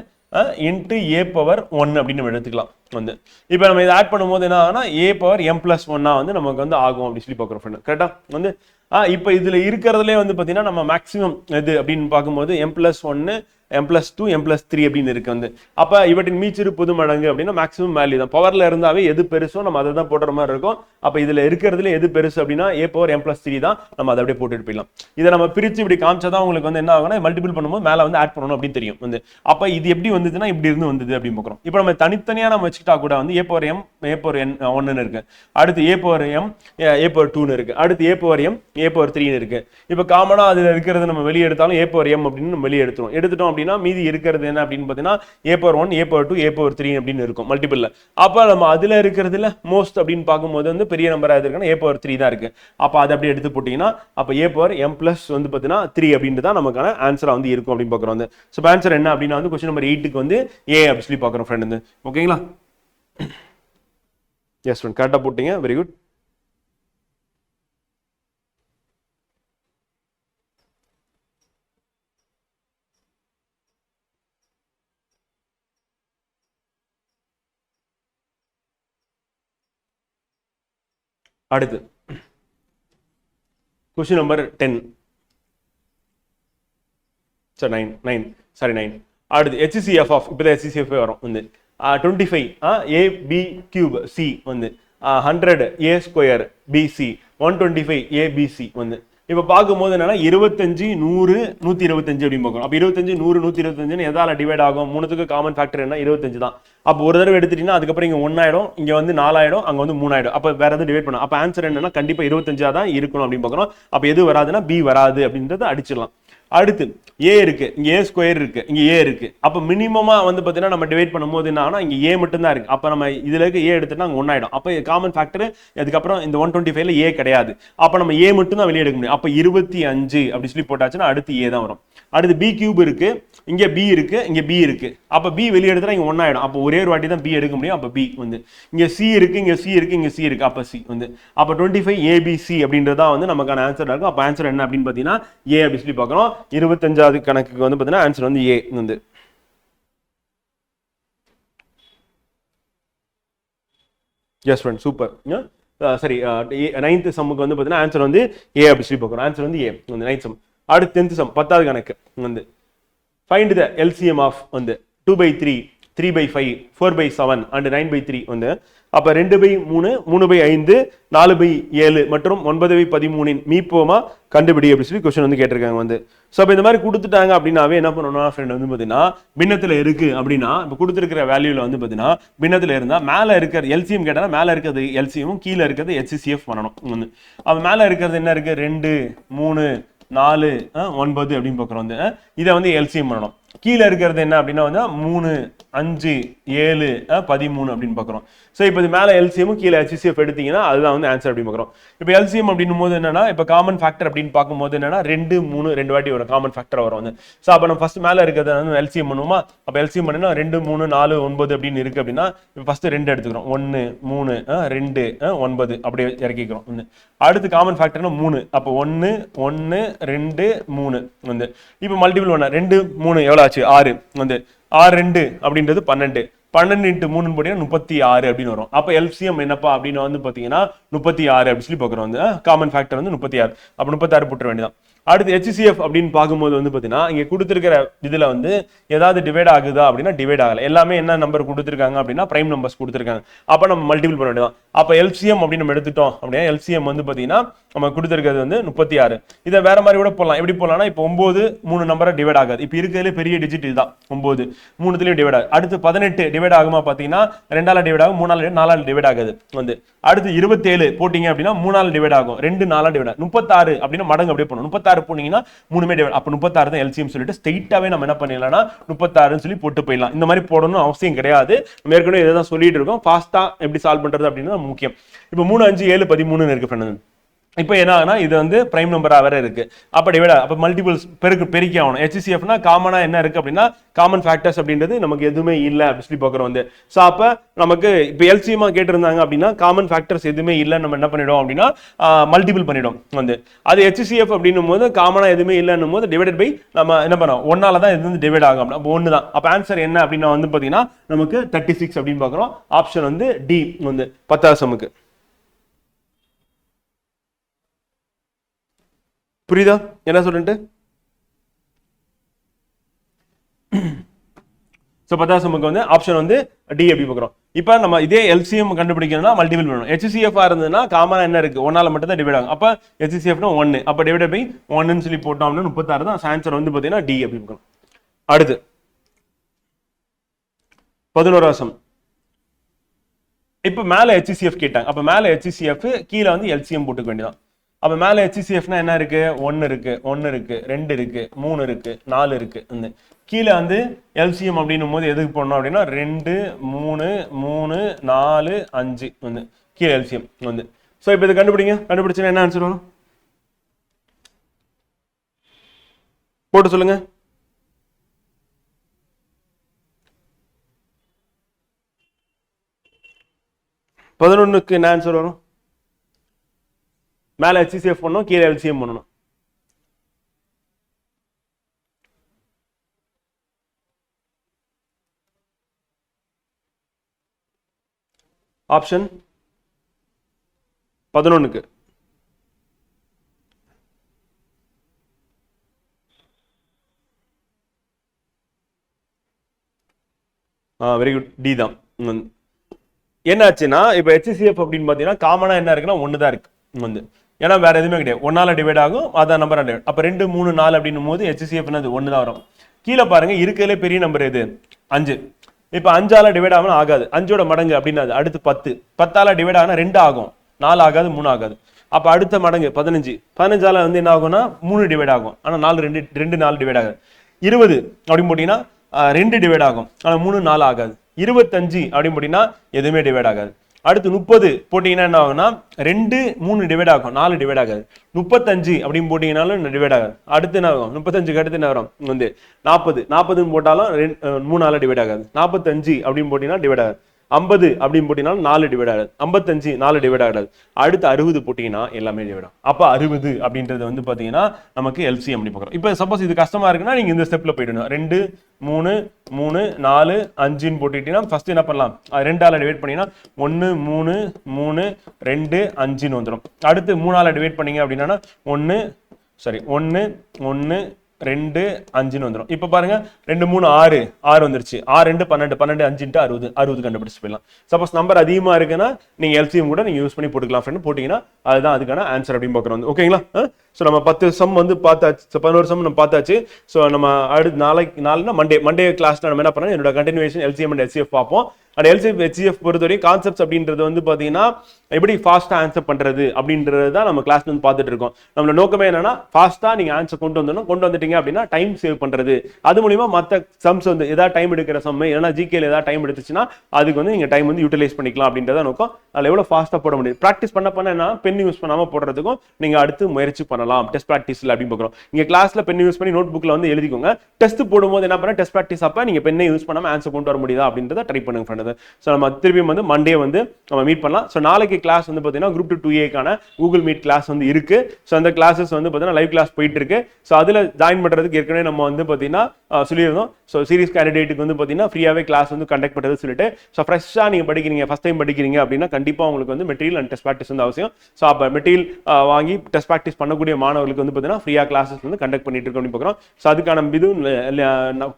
into a power one அப்படின்னு நம்ம எடுத்துக்கலாம். வந்து இப்போ நம்ம இதை ஆட் பண்ணும்போது என்ன ஆகுனா ஏ பவர் எம் பிளஸ் ஒன்னா வந்து நமக்கு வந்து ஆகும் அப்படின்னு சொல்லி பார்க்குறோம் ஃப்ரெண்ட் கரெக்டாக வந்து ஆ இப்போ இதில் இருக்கிறதுலே வந்து பார்த்தீங்கன்னா நம்ம மேக்ஸிமம் எது அப்படின்னு பார்க்கும்போது எம் பிளஸ் ஒன்று m plus two m plus three அப்படின்னு இருக்கு வந்து. அப்போ இவற்றின் மீச்சிறு புது மடங்கு அப்படின்னா மேக்ஸிமம் வேல்யூ தான். பவரில் இருந்தாவே எது பெருசோ நம்ம அதை தான் போடுற மாதிரி இருக்கும். அப்போ இதில் இருக்கிறதுல எது பெருசு அப்படின்னா a power m plus three தான். நம்ம அதை அப்படியே போட்டுட்டு போயிடலாம். இதை நம்ம பிரித்து இப்படி காமிச்சா தான் உங்களுக்கு வந்து என்ன ஆகும்னா மல்டிபிள் பண்ணும்போது மேலே வந்து ஆட் பண்ணணும் அப்படின்னு தெரியும் வந்து. அப்போ இது எப்படி வந்ததுன்னா இப்படி இருந்து வந்தது அப்படின்னு பார்க்குறோம். இப்போ நம்ம தனித்தனியாக நம்ம வச்சுக்கிட்டா கூட வந்து a power m a power n ஒன்றுன்னு இருக்கு. அடுத்து a power m a power டூன்னு இருக்கு. அடுத்து a power m a power த்ரீன்னு இருக்கு. இப்போ காமனாக அதில் இருக்கிறது நம்ம வெளியே எடுத்தாலும் ஏ பவர் எம் அப்படின்னு நம்ம வெளியே எடுத்துருவோம். எடுத்துட்டோம் அப்படின்னா மீதி இருக்கிறது என்ன அப்படின்னு பார்த்தீங்கன்னா a power one a power two a power three அப்படின்னு இருக்கும். மல்டிபிளில் அப்போ நம்ம அதில் இருக்கிறதுல மோஸ்ட் அப்படின்னு பார்க்கும்போது வந்து பெரிய நம்பராக இருக்குன்னா ஏ பவர் த்ரீ தான் இருக்கு. அப்போ அதை அப்படியே எடுத்து போட்டிங்கன்னா அப்போ ஏ பவர் எம் பிளஸ் வந்து பார்த்தீங்கன்னா த்ரீ அப்படின்ட்டு தான் நமக்கான ஆன்சராக வந்து இருக்கும் அப்படின்னு பார்க்குறோம் வந்து. ஸோ ஆன்சர் என்ன அப்படின்னா வந்து கொஸ்டின் நம்பர் எயிட்டுக்கு வந்து ஏ அப்படி சொல்லி பார்க்குறோம் ஃப்ரெண்ட் வந்து. ஓகேங்களா எஸ் ஃப்ரெண்ட் கரெக்டாக போட்டீங்க. வெரி குட் அடுத்து. Question number ten sir nine nine sorry nine அடுத்து ஹெச்சிசிஎஃப் ஆஃப் இப்போ தான் ஹெச்சிசிஎஃப் வரும் வந்து. Twenty five a b cube c வந்து. Hundred a square bc one twenty five abc வந்து. இப்போ பார்க்கும்போது என்னன்னா இருபத்தஞ்சு நூறு நூற்றி இருபத்தஞ்சு அப்படின்னு பார்க்கணும். அப்போ இருபத்தஞ்சு நூறு நூற்றி இருபத்தஞ்சுன்னு எதால டிவைட் ஆகும்? மூணுத்துக்கு காமன் ஃபேக்டர் என்ன? இருபத்தஞ்சு தான். அப்போ ஒரு தடவை எடுத்துட்டீங்கன்னா அதுக்கப்புறம் இங்கே ஒன்றாயிடும் இங்கே வந்து நாலாயிடும் அங்கே வந்து மூணாயிடும் அப்போ வேற எதுவும் டிவைட் பண்ணும் அப்போ ஆன்சர் என்னன்னா கண்டிப்பாக இருபத்தஞ்சா தான் இருக்கணும் அப்படின்னு பார்க்கணும். அப்போ எது வராதுன்னா பி வராது அப்படின்றத அடிச்சிடலாம். அடுத்து ஏ இருக்கு இங்க ஏ ஸ்கொயர் இருக்கு இங்க ஏ இருக்கு. அப்ப மினிமமா வந்து பாத்தீங்கன்னா நம்ம டிவைட் பண்ணும்போது என்ன ஆனா இங்க ஏ மட்டும் தான் இருக்கு. அப்ப நம்ம இதுல இருக்க ஏ எடுத்துட்டா அங்க ஒன்னாயிடும் அப்ப காமன் ஃபேக்டர் அதுக்கப்புறம் இந்த ஒன் டுவெண்ட்டி ஃபைவ்ல ஏ கிடையாது. அப்ப நம்ம ஏ மட்டும் தான் வெளியே எடுக்க முடியும். அப்ப இருபத்தி அஞ்சு அப்படி சொல்லி போட்டாச்சுன்னா அடுத்து ஏ தான் வரும். அடுத்து பி கியூப் இருக்கு இங்கே பி இருக்கு இங்கே பி இருக்கு. அப்போ பி வெளியே எடுத்தால் இங்கே ஒன்றாயிடும் அப்போ ஒரே ஒரு வாட்டி தான் பி எடுக்க முடியும். அப்போ பி வந்து இங்கே சி இருக்கு இங்கே சி இருக்கு இங்கே சி இருக்கு. அப்போ சி வந்து அப்போ டுவெண்ட்டி ஃபைவ் ஏபிசி அப்படின்றதா வந்து நமக்கான ஆன்சர் இருக்கும். அப்போ ஆன்சர் என்ன அப்படின்னு பார்த்தீங்கன்னா ஏ அப்படி சொல்லி பார்க்குறோம் இருபத்தஞ்சாவது கணக்குக்கு வந்து பார்த்தீங்கன்னா ஆன்சர் வந்து ஏ வந்து. எஸ் ஃப்ரெண்ட் சூப்பர் சரி நைன்த் சம்முக்கு வந்து பார்த்தீங்கன்னா ஆன்சர் வந்து ஏ அப்படி சொல்லி பார்க்குறோம் ஆன்சர் வந்து ஏ வந்து நைன்த் சம் அடுத்து டென்த் சம் பத்தாவது கணக்கு வந்து. ஃபைண்ட் த எல்சிஎம் ஆஃப் வந்து two by three three by five four by seven and nine by three வந்து. அப்போ ரெண்டு பை மூணு மூணு பை ஐந்து நாலு பை ஏழு மற்றும் ஒன்பது பை பதிமூணின் மீப்போமா கண்டுபிடி அப்படின்னு சொல்லி கொஸ்டின் வந்து கேட்டிருக்காங்க வந்து. ஸோ அப்போ இந்த மாதிரி கொடுத்துட்டாங்க அப்படின்னாவே என்ன பண்ணணும்னா ஃப்ரெண்ட் வந்து பார்த்தீங்கன்னா பின்னத்தில் இருக்கு அப்படின்னா இப்போ கொடுத்துருக்கிற வேல்யூவில் வந்து பார்த்தீங்கன்னா பின்னத்தில் இருந்தால் மேலே இருக்கிற எல்சிஎம் கேட்டால் மேலே இருக்கிறது எல்சிஎம் கீழே இருக்கிறது ஹெச்சிசிஎஃப் பண்ணணும் வந்து. அப்போ மேலே இருக்கிறது என்ன இருக்குது ரெண்டு மூணு நாலு ஒன்பது அப்படின்னு பார்க்குறோம் வந்து இதை வந்து எல்சிஎம் பண்ணணும். கீழே இருக்கிறது என்ன அப்படின்னா வந்து மூணு அஞ்சு ஏழு பதிமூணு அப்படின்னு பார்க்குறோம். ஸோ இப்போ இது மேலே எல்சிஎம் கீழே ஹெச்சிசிஎஃப் எடுத்தீங்கன்னா அதுதான் வந்து ஆன்சர் அப்படின்னு பார்க்குறோம். இப்போ எல்சிஎம் அப்படின்னும் போது என்னன்னா இப்போ காமன் ஃபேக்டர் அப்படின்னு பார்க்கும்போது என்னன்னா ரெண்டு மூணு ரெண்டு வாட்டி வரும் காமன் ஃபேக்டர் வரும் வந்து. ஸோ அப்போ நம்ம ஃபர்ஸ்ட் மேலே இருக்கிறத வந்து எல்சிஎம் பண்ணுவோமா? அப்போ எல்சிஎம் பண்ணினா ரெண்டு மூணு நாலு ஒன்பது அப்படின்னு இருக்கு அப்படின்னா இப்போ ஃபஸ்ட்டு ரெண்டு எடுத்துக்கிறோம். ஒன்று மூணு ரெண்டு ஒன்பது அப்படியே இறக்கிக்கிறோம் வந்து. அடுத்து காமன் ஃபேக்டர்னா மூணு. அப்போ ஒன்று ஒன்று ரெண்டு மூணு. வந்து இப்போ மல்டிபிள் ஒன்று ரெண்டு மூணு எவ்வளோ ஆச்சு? ஆறு. வந்து ஆறு ரெண்டு அப்படின்றது பன்னெண்டு. பன்னெண்டு இன்ட்டு மூணு போட்டீங்கன்னா முப்பத்தி ஆறு அப்படின்னு வரும். அப்போ எல்சிஎம் என்னப்பா அப்படின்னு வந்து பார்த்தீங்கன்னா முப்பத்தி ஆறு அப்படின்னு சொல்லி பார்க்குறோம். வந்து காமன் ஃபேக்டர் வந்து முப்பத்தி ஆறு. அப்போ முப்பத்தாறு போட்டுற வேண்டியதான் அடுத்து ஹெச்சிசிஎஃப் அப்படின்னு பார்க்கும்போது வந்து பார்த்தீங்கன்னா இங்கே கொடுத்துருக்கிற இதில் வந்து ஏதாவது டிவைட் ஆகுதா அப்படின்னா டிவைட் ஆகலை. எல்லாமே என்ன நம்பர் கொடுத்துருக்காங்க அப்படின்னா பிரைம் நம்பர்ஸ் கொடுத்துருக்காங்க. அப்போ நம்ம மல்டிபிள் பண்ண வேண்டியதான் அப்போ எல்சிஎம் அப்படின்னு நம்ம எடுத்துட்டோம் அப்படின்னா எல்சிஎம் வந்து பார்த்தீங்கன்னா நம்ம கொடுத்துருக்கிறது வந்து முப்பத்தி ஆறு. இதை வேற மாதிரி கூட போடலாம். எப்படி போகலாம்னா இப்போ ஒம்பது மூணு நம்பரை டிவைட் ஆகாது. இப்போ இருக்கிறதுல பெரிய டிஜிட் இதுதான். ஒம்பது மூணுத்துலேயும் டிவைட் ஆகுது. அடுத்து பதினெட்டு டிவைட் ஆகுமா பார்த்தீங்கன்னா ரெண்டால டிவைட் ஆகும் மூணால நாலால டிவைட் ஆகுது. வந்து அடுத்து இருபத்தேழு போட்டிங்க அப்படின்னா மூணால டிவைட் ஆகும். ரெண்டு நாலா டிவைட் ஆகும் முப்பத்தாறு அப்படின்னா மடங்கு அப்படியே போகணும் முப்பத்தாறு போனீங்கன்னா மூணுமே டிவைட் அப்போ முப்பத்தாறு தான் எல்சிஎம் சொல்லிட்டு ஸ்ட்ரெயிட்டாவே நம்ம என்ன பண்ணிடலாம்னா முப்பத்தாறுன்னு சொல்லி போட்டு போயிடலாம். இந்த மாதிரி போடணும் அவசியம் கிடையாது. நம்ம ஏற்கனவே இதை தான் சொல்லிட்டு இருக்கோம். ஃபாஸ்ட்டாக எப்படி சால்வ் பண்றது அப்படின்னு முக்கியம். இப்போ மூணு அஞ்சு ஏழு பதிமூணுன்னு இருக்கு ஃப்ரெண்ட் இப்போ என்ன ஆகுனா இது வந்து பிரைம் நம்பராக வேற இருக்கு. அப்போ டிவைட் அப்போ மல்டிபிள்ஸ் பெருக்கு பெருக்கி ஆகணும். ஹெச்சிசிஎஃப்னா காமனாக என்ன இருக்கு அப்படின்னா காமன் ஃபேக்டர்ஸ் அப்படின்றது நமக்கு எதுவுமே இல்லை அப்படி சொல்லி பார்க்குறோம் வந்து. ஸோ அப்போ நமக்கு இப்போ எல்சிஎம்மா கேட்டிருந்தாங்க அப்படின்னா காமன் ஃபேக்டர்ஸ் எதுவுமே இல்லை நம்ம என்ன பண்ணிடும் அப்படின்னா மல்டிபிள் பண்ணிடும் வந்து. அது ஹெச்சிசிஎஃப் அப்படின்னும் போது காமனாக எதுவுமே இல்லைன்னும் போது டிவைடட் பை நம்ம என்ன பண்ணோம்? ஒன்னால தான் இது வந்து டிவைட் ஆகும் அப்படின்னா ஒன்று தான் அப்போ ஆன்சர் என்ன அப்படின்னா வந்து பார்த்தீங்கன்னா நமக்கு தேர்ட்டி சிக்ஸ் அப்படின்னு பார்க்குறோம். ஆப்ஷன் வந்து டி வந்து பத்தாசமுக்கு புரியுதா? என்ன சொல்லிட்டு ஸோ பத்தாவது நமக்கு வந்து ஆப்ஷன் வந்து டி அப்படி பார்க்குறோம். இப்போ நம்ம இதே எல்சிஎம் கண்டுபிடிக்கணும்னா மல்டிபிள் பண்ணணும் ஹெச்சிசிஎஃப் இருந்ததுன்னா காமனாக என்ன இருக்குது ஒன்றால் மட்டும் தான் டிவைட் ஆகும். அப்போ ஹெச்சிசிஎஃப்னா ஒன்று அப்போ டிவைட் பை ஒன்றுன்னு சொல்லி போட்டோம் அப்படின்னா முப்பத்தாறு தான். ஆன்சர் வந்து பார்த்தீங்கன்னா டி அப்படி பார்க்கணும் அடுத்து பதினோரு வருஷம் இப்போ மேலே ஹெச்சிசிஎஃப் கேட்டாங்க. அப்போ மேலே ஹெச்சிசிஎஃப் கீழே வந்து எல்சிஎம் போட்டுக்க வேண்டியதான் அப்போ மேலே ஹெச்சிசிஎஃப்னா என்ன இருக்கு? ஒன்று இருக்கு. ஒன்று இருக்கு. ரெண்டு இருக்கு. மூணு இருக்கு. நாலு இருக்கு. இந்த கீழே வந்து எல்சிஎம் அப்படின்னும் போது எதுக்கு போடணும் அப்படின்னா ரெண்டு மூணு மூணு நாலு அஞ்சு. வந்து கீழே எல்சிஎம் வந்து. ஸோ இப்போ இது கண்டுபிடிங்க. கண்டுபிடிச்சுன்னா என்ன ஆன்சர் வரும்? போட்டு சொல்லுங்க. பதினொன்றுக்கு என்ன ஆன்சர் வரும்? மேலே ஹெச்சிசிஎஃப் பண்ணணும் கீழே எல்சிஎம் பண்ணணும். ஆப்ஷன் பதினொன்றுக்கு ஆ வெரி குட் டி தான். என்னாச்சுன்னா இப்போ ஹெச்சிசிஎஃப் அப்படின்னு பார்த்தீங்கன்னா காமனாக என்ன இருக்குன்னா ஒன்று தான் இருக்கு. வந்து. ஏன்னா வேற எதுவுமே கிடையாது. ஒன்னால டிவைட் ஆகும் அதான் நம்பர் டிவைட் அப்போ ரெண்டு மூணு நாலு அப்படின்னும் போது ஹெச்சிசிஎஃப் என்னது? ஒன்று தான் வரும். கீழே பாருங்க இருக்கிறதுலே பெரிய நம்பர் எது? அஞ்சு. இப்போ அஞ்சால டிவைட் ஆகணும் ஆகாது. அஞ்சோட மடங்கு அப்படின்னா அடுத்து பத்து. பத்தால டிவைட் ஆகினா ரெண்டு ஆகும். நாலு ஆகாது மூணு ஆகாது. அப்போ அடுத்த மடங்கு பதினஞ்சு. பதினஞ்சால வந்து என்ன ஆகும்னா மூணு டிவைட் ஆகும். ஆனால் நாலு ரெண்டு ரெண்டு நாலு டிவைட் ஆகாது. இருபது அப்படின்னு போட்டிங்கன்னா ரெண்டு டிவைட் ஆகும். ஆனால் மூணு நாலு ஆகாது. இருபத்தஞ்சு அப்படின்னு போட்டிங்கன்னா எதுவுமே டிவைட் ஆகாது. அடுத்து முப்பது போட்டிங்கன்னா என்ன ஆகும்னா ரெண்டு மூணு டிவைட் ஆகும். நாலு டிவைட் ஆகாது. முப்பத்தஞ்சு அப்படின்னு போட்டிங்கனாலும் டிவைட் ஆகாது. அடுத்து என்ன ஆகும் முப்பத்தஞ்சுக்கு அடுத்து என்ன வரும்? வந்து நாற்பது நாற்பதுன்னு போட்டாலும் ரெண்டு மூணு நாளில் டிவைட் ஆகாது. நாற்பத்தஞ்சு அப்படின்னு போட்டிங்கன்னா டிவைட் ஆகாது. ஐம்பது அப்படின்னு போட்டினாலும் நாலு டிவைட் ஆகாது. ஐம்பத்தஞ்சு நாலு டிவைட் ஆகாது. அடுத்து அறுபது போட்டிங்கன்னா எல்லாமே டிவைட் ஆகும். அப்போ அறுபது அப்படின்றது வந்து பார்த்தீங்கன்னா நமக்கு எல்சிஎம் அப்படி பார்க்குறோம். இப்போ சப்போஸ் இது கஷ்டமாக இருக்குன்னா நீங்கள் இந்த ஸ்டெப்பில் போயிடணும். ரெண்டு மூணு மூணு நாலு அஞ்சுன்னு போட்டுக்கிட்டீங்கன்னா ஃபஸ்ட்டு என்ன பண்ணலாம்? ரெண்டால் டிவைட் பண்ணிங்கன்னா ஒன்று மூணு மூணு ரெண்டு அஞ்சுன்னு வந்துடும் அடுத்து மூணால் டிவைட் பண்ணீங்க அப்படின்னா ஒன்று சாரி ஒன்று ஒன்று ரெண்டு அஞ்சுன்னு வந்துடும் இப்போ பாருங்க ரெண்டு மூணு ஆறு. ஆறு வந்துருச்சு. ஆறு ரெண்டு பன்னெண்டு. பன்னெண்டு அஞ்சுட்டு அறுபது. அறுபது கண்டுபிடிச்சு போயிடலாம். சப்போஸ் நம்பர் அதிகமாக இருக்குன்னா நீங்கள் எல்சிஎம் கூட நீங்கள் யூஸ் பண்ணி போட்டுக்கலாம் ஃப்ரெண்ட் போட்டிங்கன்னா அதுதான் அதுக்கான ஆன்சர் அப்படின்னு பார்க்குறோம் வந்து. ஓகேங்களா ஸோ நம்ம பத்து சம் வந்து பார்த்தாச்சு. பதினோரு சம் நம்ம பார்த்தாச்சு. ஸோ நம்ம அடுத்து நாளைக்கு நாளைனா மண்டே மண்டே கிளாஸ்ல நம்ம என்ன பண்ணணும்? என்னோட கண்டினியூஷன் எல்சிஎம் அண்ட் எல்சிஎஃப் பார்ப்போம். அண்ட் எல்சிஎஃப் ஹெச்சிஎஃப் பொறுத்தவரைக்கும் கான்செப்ட்ஸ் அப்படின்றது வந்து பார்த்தீங்கன்னா எப்படி ஃபாஸ்ட்டாக ஆன்சர் பண்ணுறது அப்படின்றது தான் நம்ம கிளாஸ் வந்து பார்த்துட்டு இருக்கோம். நம்மளோட நோக்கமே என்னன்னா ஃபாஸ்ட்டாக நீங்கள் ஆன்சர் கொண்டு வந்துடணும். கொண்டு வந்துட்டீங்க அப்படின்னா டைம் சேவ் பண்ணுறது அது மூலிமா மற்ற சம்ஸ் வந்து ஏதாவது டைம் எடுக்கிற சம் ஏன்னா ஜிகேல ஏதாவது டைம் எடுத்துச்சுன்னா அதுக்கு வந்து நீங்கள் டைம் வந்து யூட்டிலைஸ் பண்ணிக்கலாம் அப்படின்றத நோக்கம். அதில் எவ்வளோ ஃபாஸ்ட்டாக போட முடியும்? ப்ராக்டிஸ் பண்ண பண்ண என்ன? பென் யூஸ் பண்ணாமல் போடுறதுக்கும் நீங்கள் அடுத்து முயற்சி பண்ணலாம் டெஸ்ட் ப்ராக்டிஸில் அப்படின்னு பார்க்குறோம். நீங்கள் கிளாஸில் பென் யூஸ் பண்ணி நோட் புக்கில் வந்து எழுதிக்கோங்க. டெஸ்ட் போடும்போது என்ன பண்ண டெஸ்ட் ப்ராக்டிஸ் அப்போ நீங்கள் பெண்ணை யூஸ் பண்ணாமல் ஆன்சர் கொண்டு வர முடியுதா அப்படின்றத ட்ரை பண்ணுங்க ஃப்ரெண்டு ஸோ நம்ம திருப்பியும் வந்து மண்டே வந்து நம்ம மீட் பண்ணலாம். ஸோ நாளைக்கு கிளாஸ் வந்து பார்த்தீங்கன்னா குரூப் டூ டூ ஏக்கான கூகுள் மீட் கிளாஸ் வந்து இருக்கு. ஸோ அந்த கிளாஸஸ் வந்து பார்த்தீங்கன்னா லைவ் கிளாஸ் போயிட்டு இருக்கு. ஸோ அதில் ஜாயின் பண்ணுறதுக்கு ஏற்கனவே நம்ம வந்து பார்த்தீங்கன்னா சொல்லியிருந்தோம். ஸோ சீரியஸ் கேண்டிடேட்டுக்கு வந்து பார்த்தீங்கன்னா ஃப்ரீயாகவே கிளாஸ் வந்து கண்டக்ட் பண்ணுறது சொல்லிட்டு. ஸோ ஃப்ரெஷ்ஷாக நீங்கள் படிக்கிறீங்க ஃபஸ்ட் டைம் படிக்கிறீங்க அப்படின்னா கண்டிப்பாக உங்களுக்கு வந்து மெட்டீரியல் அண்ட் டெஸ்ட் ப்ராக்டிஸ் வந்து அவசியம். ஸோ அப்போ மெட்டீரியல் வாங்கி டெஸ்ட் ப்ராக்டிஸ் பண்ணக்கூடிய மாணவர்களுக்கு வந்து பார்த்தீங்கன்னா ஃப்ரீயாக கிளாஸஸ் வந்து கண்டக்ட் பண்ணிட்டு இருக்கோம் அப்படின்னு பார்க்குறோம். ஸோ அதுக்கான இது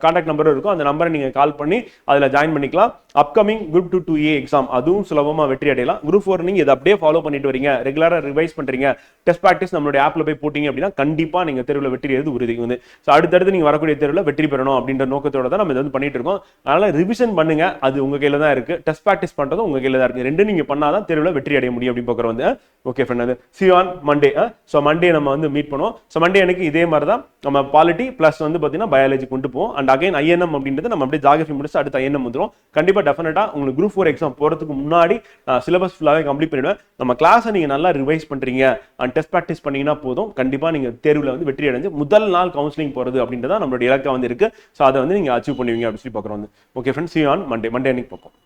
கான்டாக்ட் நம்பரும் இருக்கும். அந்த நம்பரை நீங்கள் கால் பண்ணி அதில் ஜாயின் பண்ணிக்கலாம். Upcoming group two two a exam அதுவும் சுலபமாக வெற்றி அடையலாம். குரூப் ஃபோர் நீங்கள் இதை அப்படியே ஃபாலோ பண்ணிட்டு வரீங்க. ரெகுலராக ரிவைஸ் பண்ணுறீங்க டெஸ்ட் ப்ராக்டிஸ் நம்மளுடைய ஆப்பில் போய் போட்டிங்க அப்படின்னா கண்டிப்பாக நீங்கள் தேர்வில் வெற்றி எழுது உறுதி. வந்து ஸோ அடுத்தடுத்து நீங்கள் வரக்கூடிய தேர்வில் வெற்றி பெறணும் அப்படின்ற நோக்கத்தோட தான் நம்ம இதை வந்து பண்ணிட்டு இருக்கோம். அதனால் ரிவிஷன் பண்ணுங்க. அது உங்கள் கையில் தான் இருக்குது டெஸ்ட் ப்ராக்டிஸ் பண்ணுறதும் உங்கள் கையில் தான் இருக்குது ரெண்டு நீங்கள் பண்ணால் தான் தேர்வில் வெற்றி அடைய முடியும் அப்படின்னு பார்க்குறோம் வந்து ஓகே ஃப்ரெண்ட் அது see on Monday so Monday நம்ம வந்து மீட் பண்ணுவோம். ஸோ மண்டே எனக்கு இதே மாதிரி தான் நம்ம பாலிட்டி ப்ளஸ் வந்து பார்த்தீங்கன்னா பயாலஜி கொண்டு போவோம். அண்ட் அகைன் ஐஎன்எம் அப்படின்றது நம்ம அப்படியே ஜாகிரபி முடிச்சு அடுத்து ஐஎன்எம் வந்துடும் கண்டிப்பாக டெஃபினட்டாக உங்களுக்கு குரூப் ஃபோர் எக்ஸாம் போகிறதுக்கு முன்னாடி சிலபஸ் ஃபுல்லாகவே கம்ப்ளீட் பண்ணிவிடுவேன் நம்ம கிளாஸை நீங்கள் நல்லா ரிவைஸ் பண்ணுறீங்க அண்ட் டெஸ்ட் ப்ராக்டிஸ் பண்ணீங்கன்னா போதும். கண்டிப்பாக நீங்கள் தேர்வில் வந்து வெற்றி அடைஞ்சு முதல் நாள் கவுன்சிலிங் போகிறது அப்படின்றத நம்மளுடைய இலக்கை வந்து இருக்குது ஸோ அதை வந்து நீங்கள் அச்சீவ் பண்ணுவீங்க அப்படின்னு சொல்லி பார்க்குறோம் வந்து. Okay friends see on Monday Monday அன்னைக்கு பார்ப்போம்.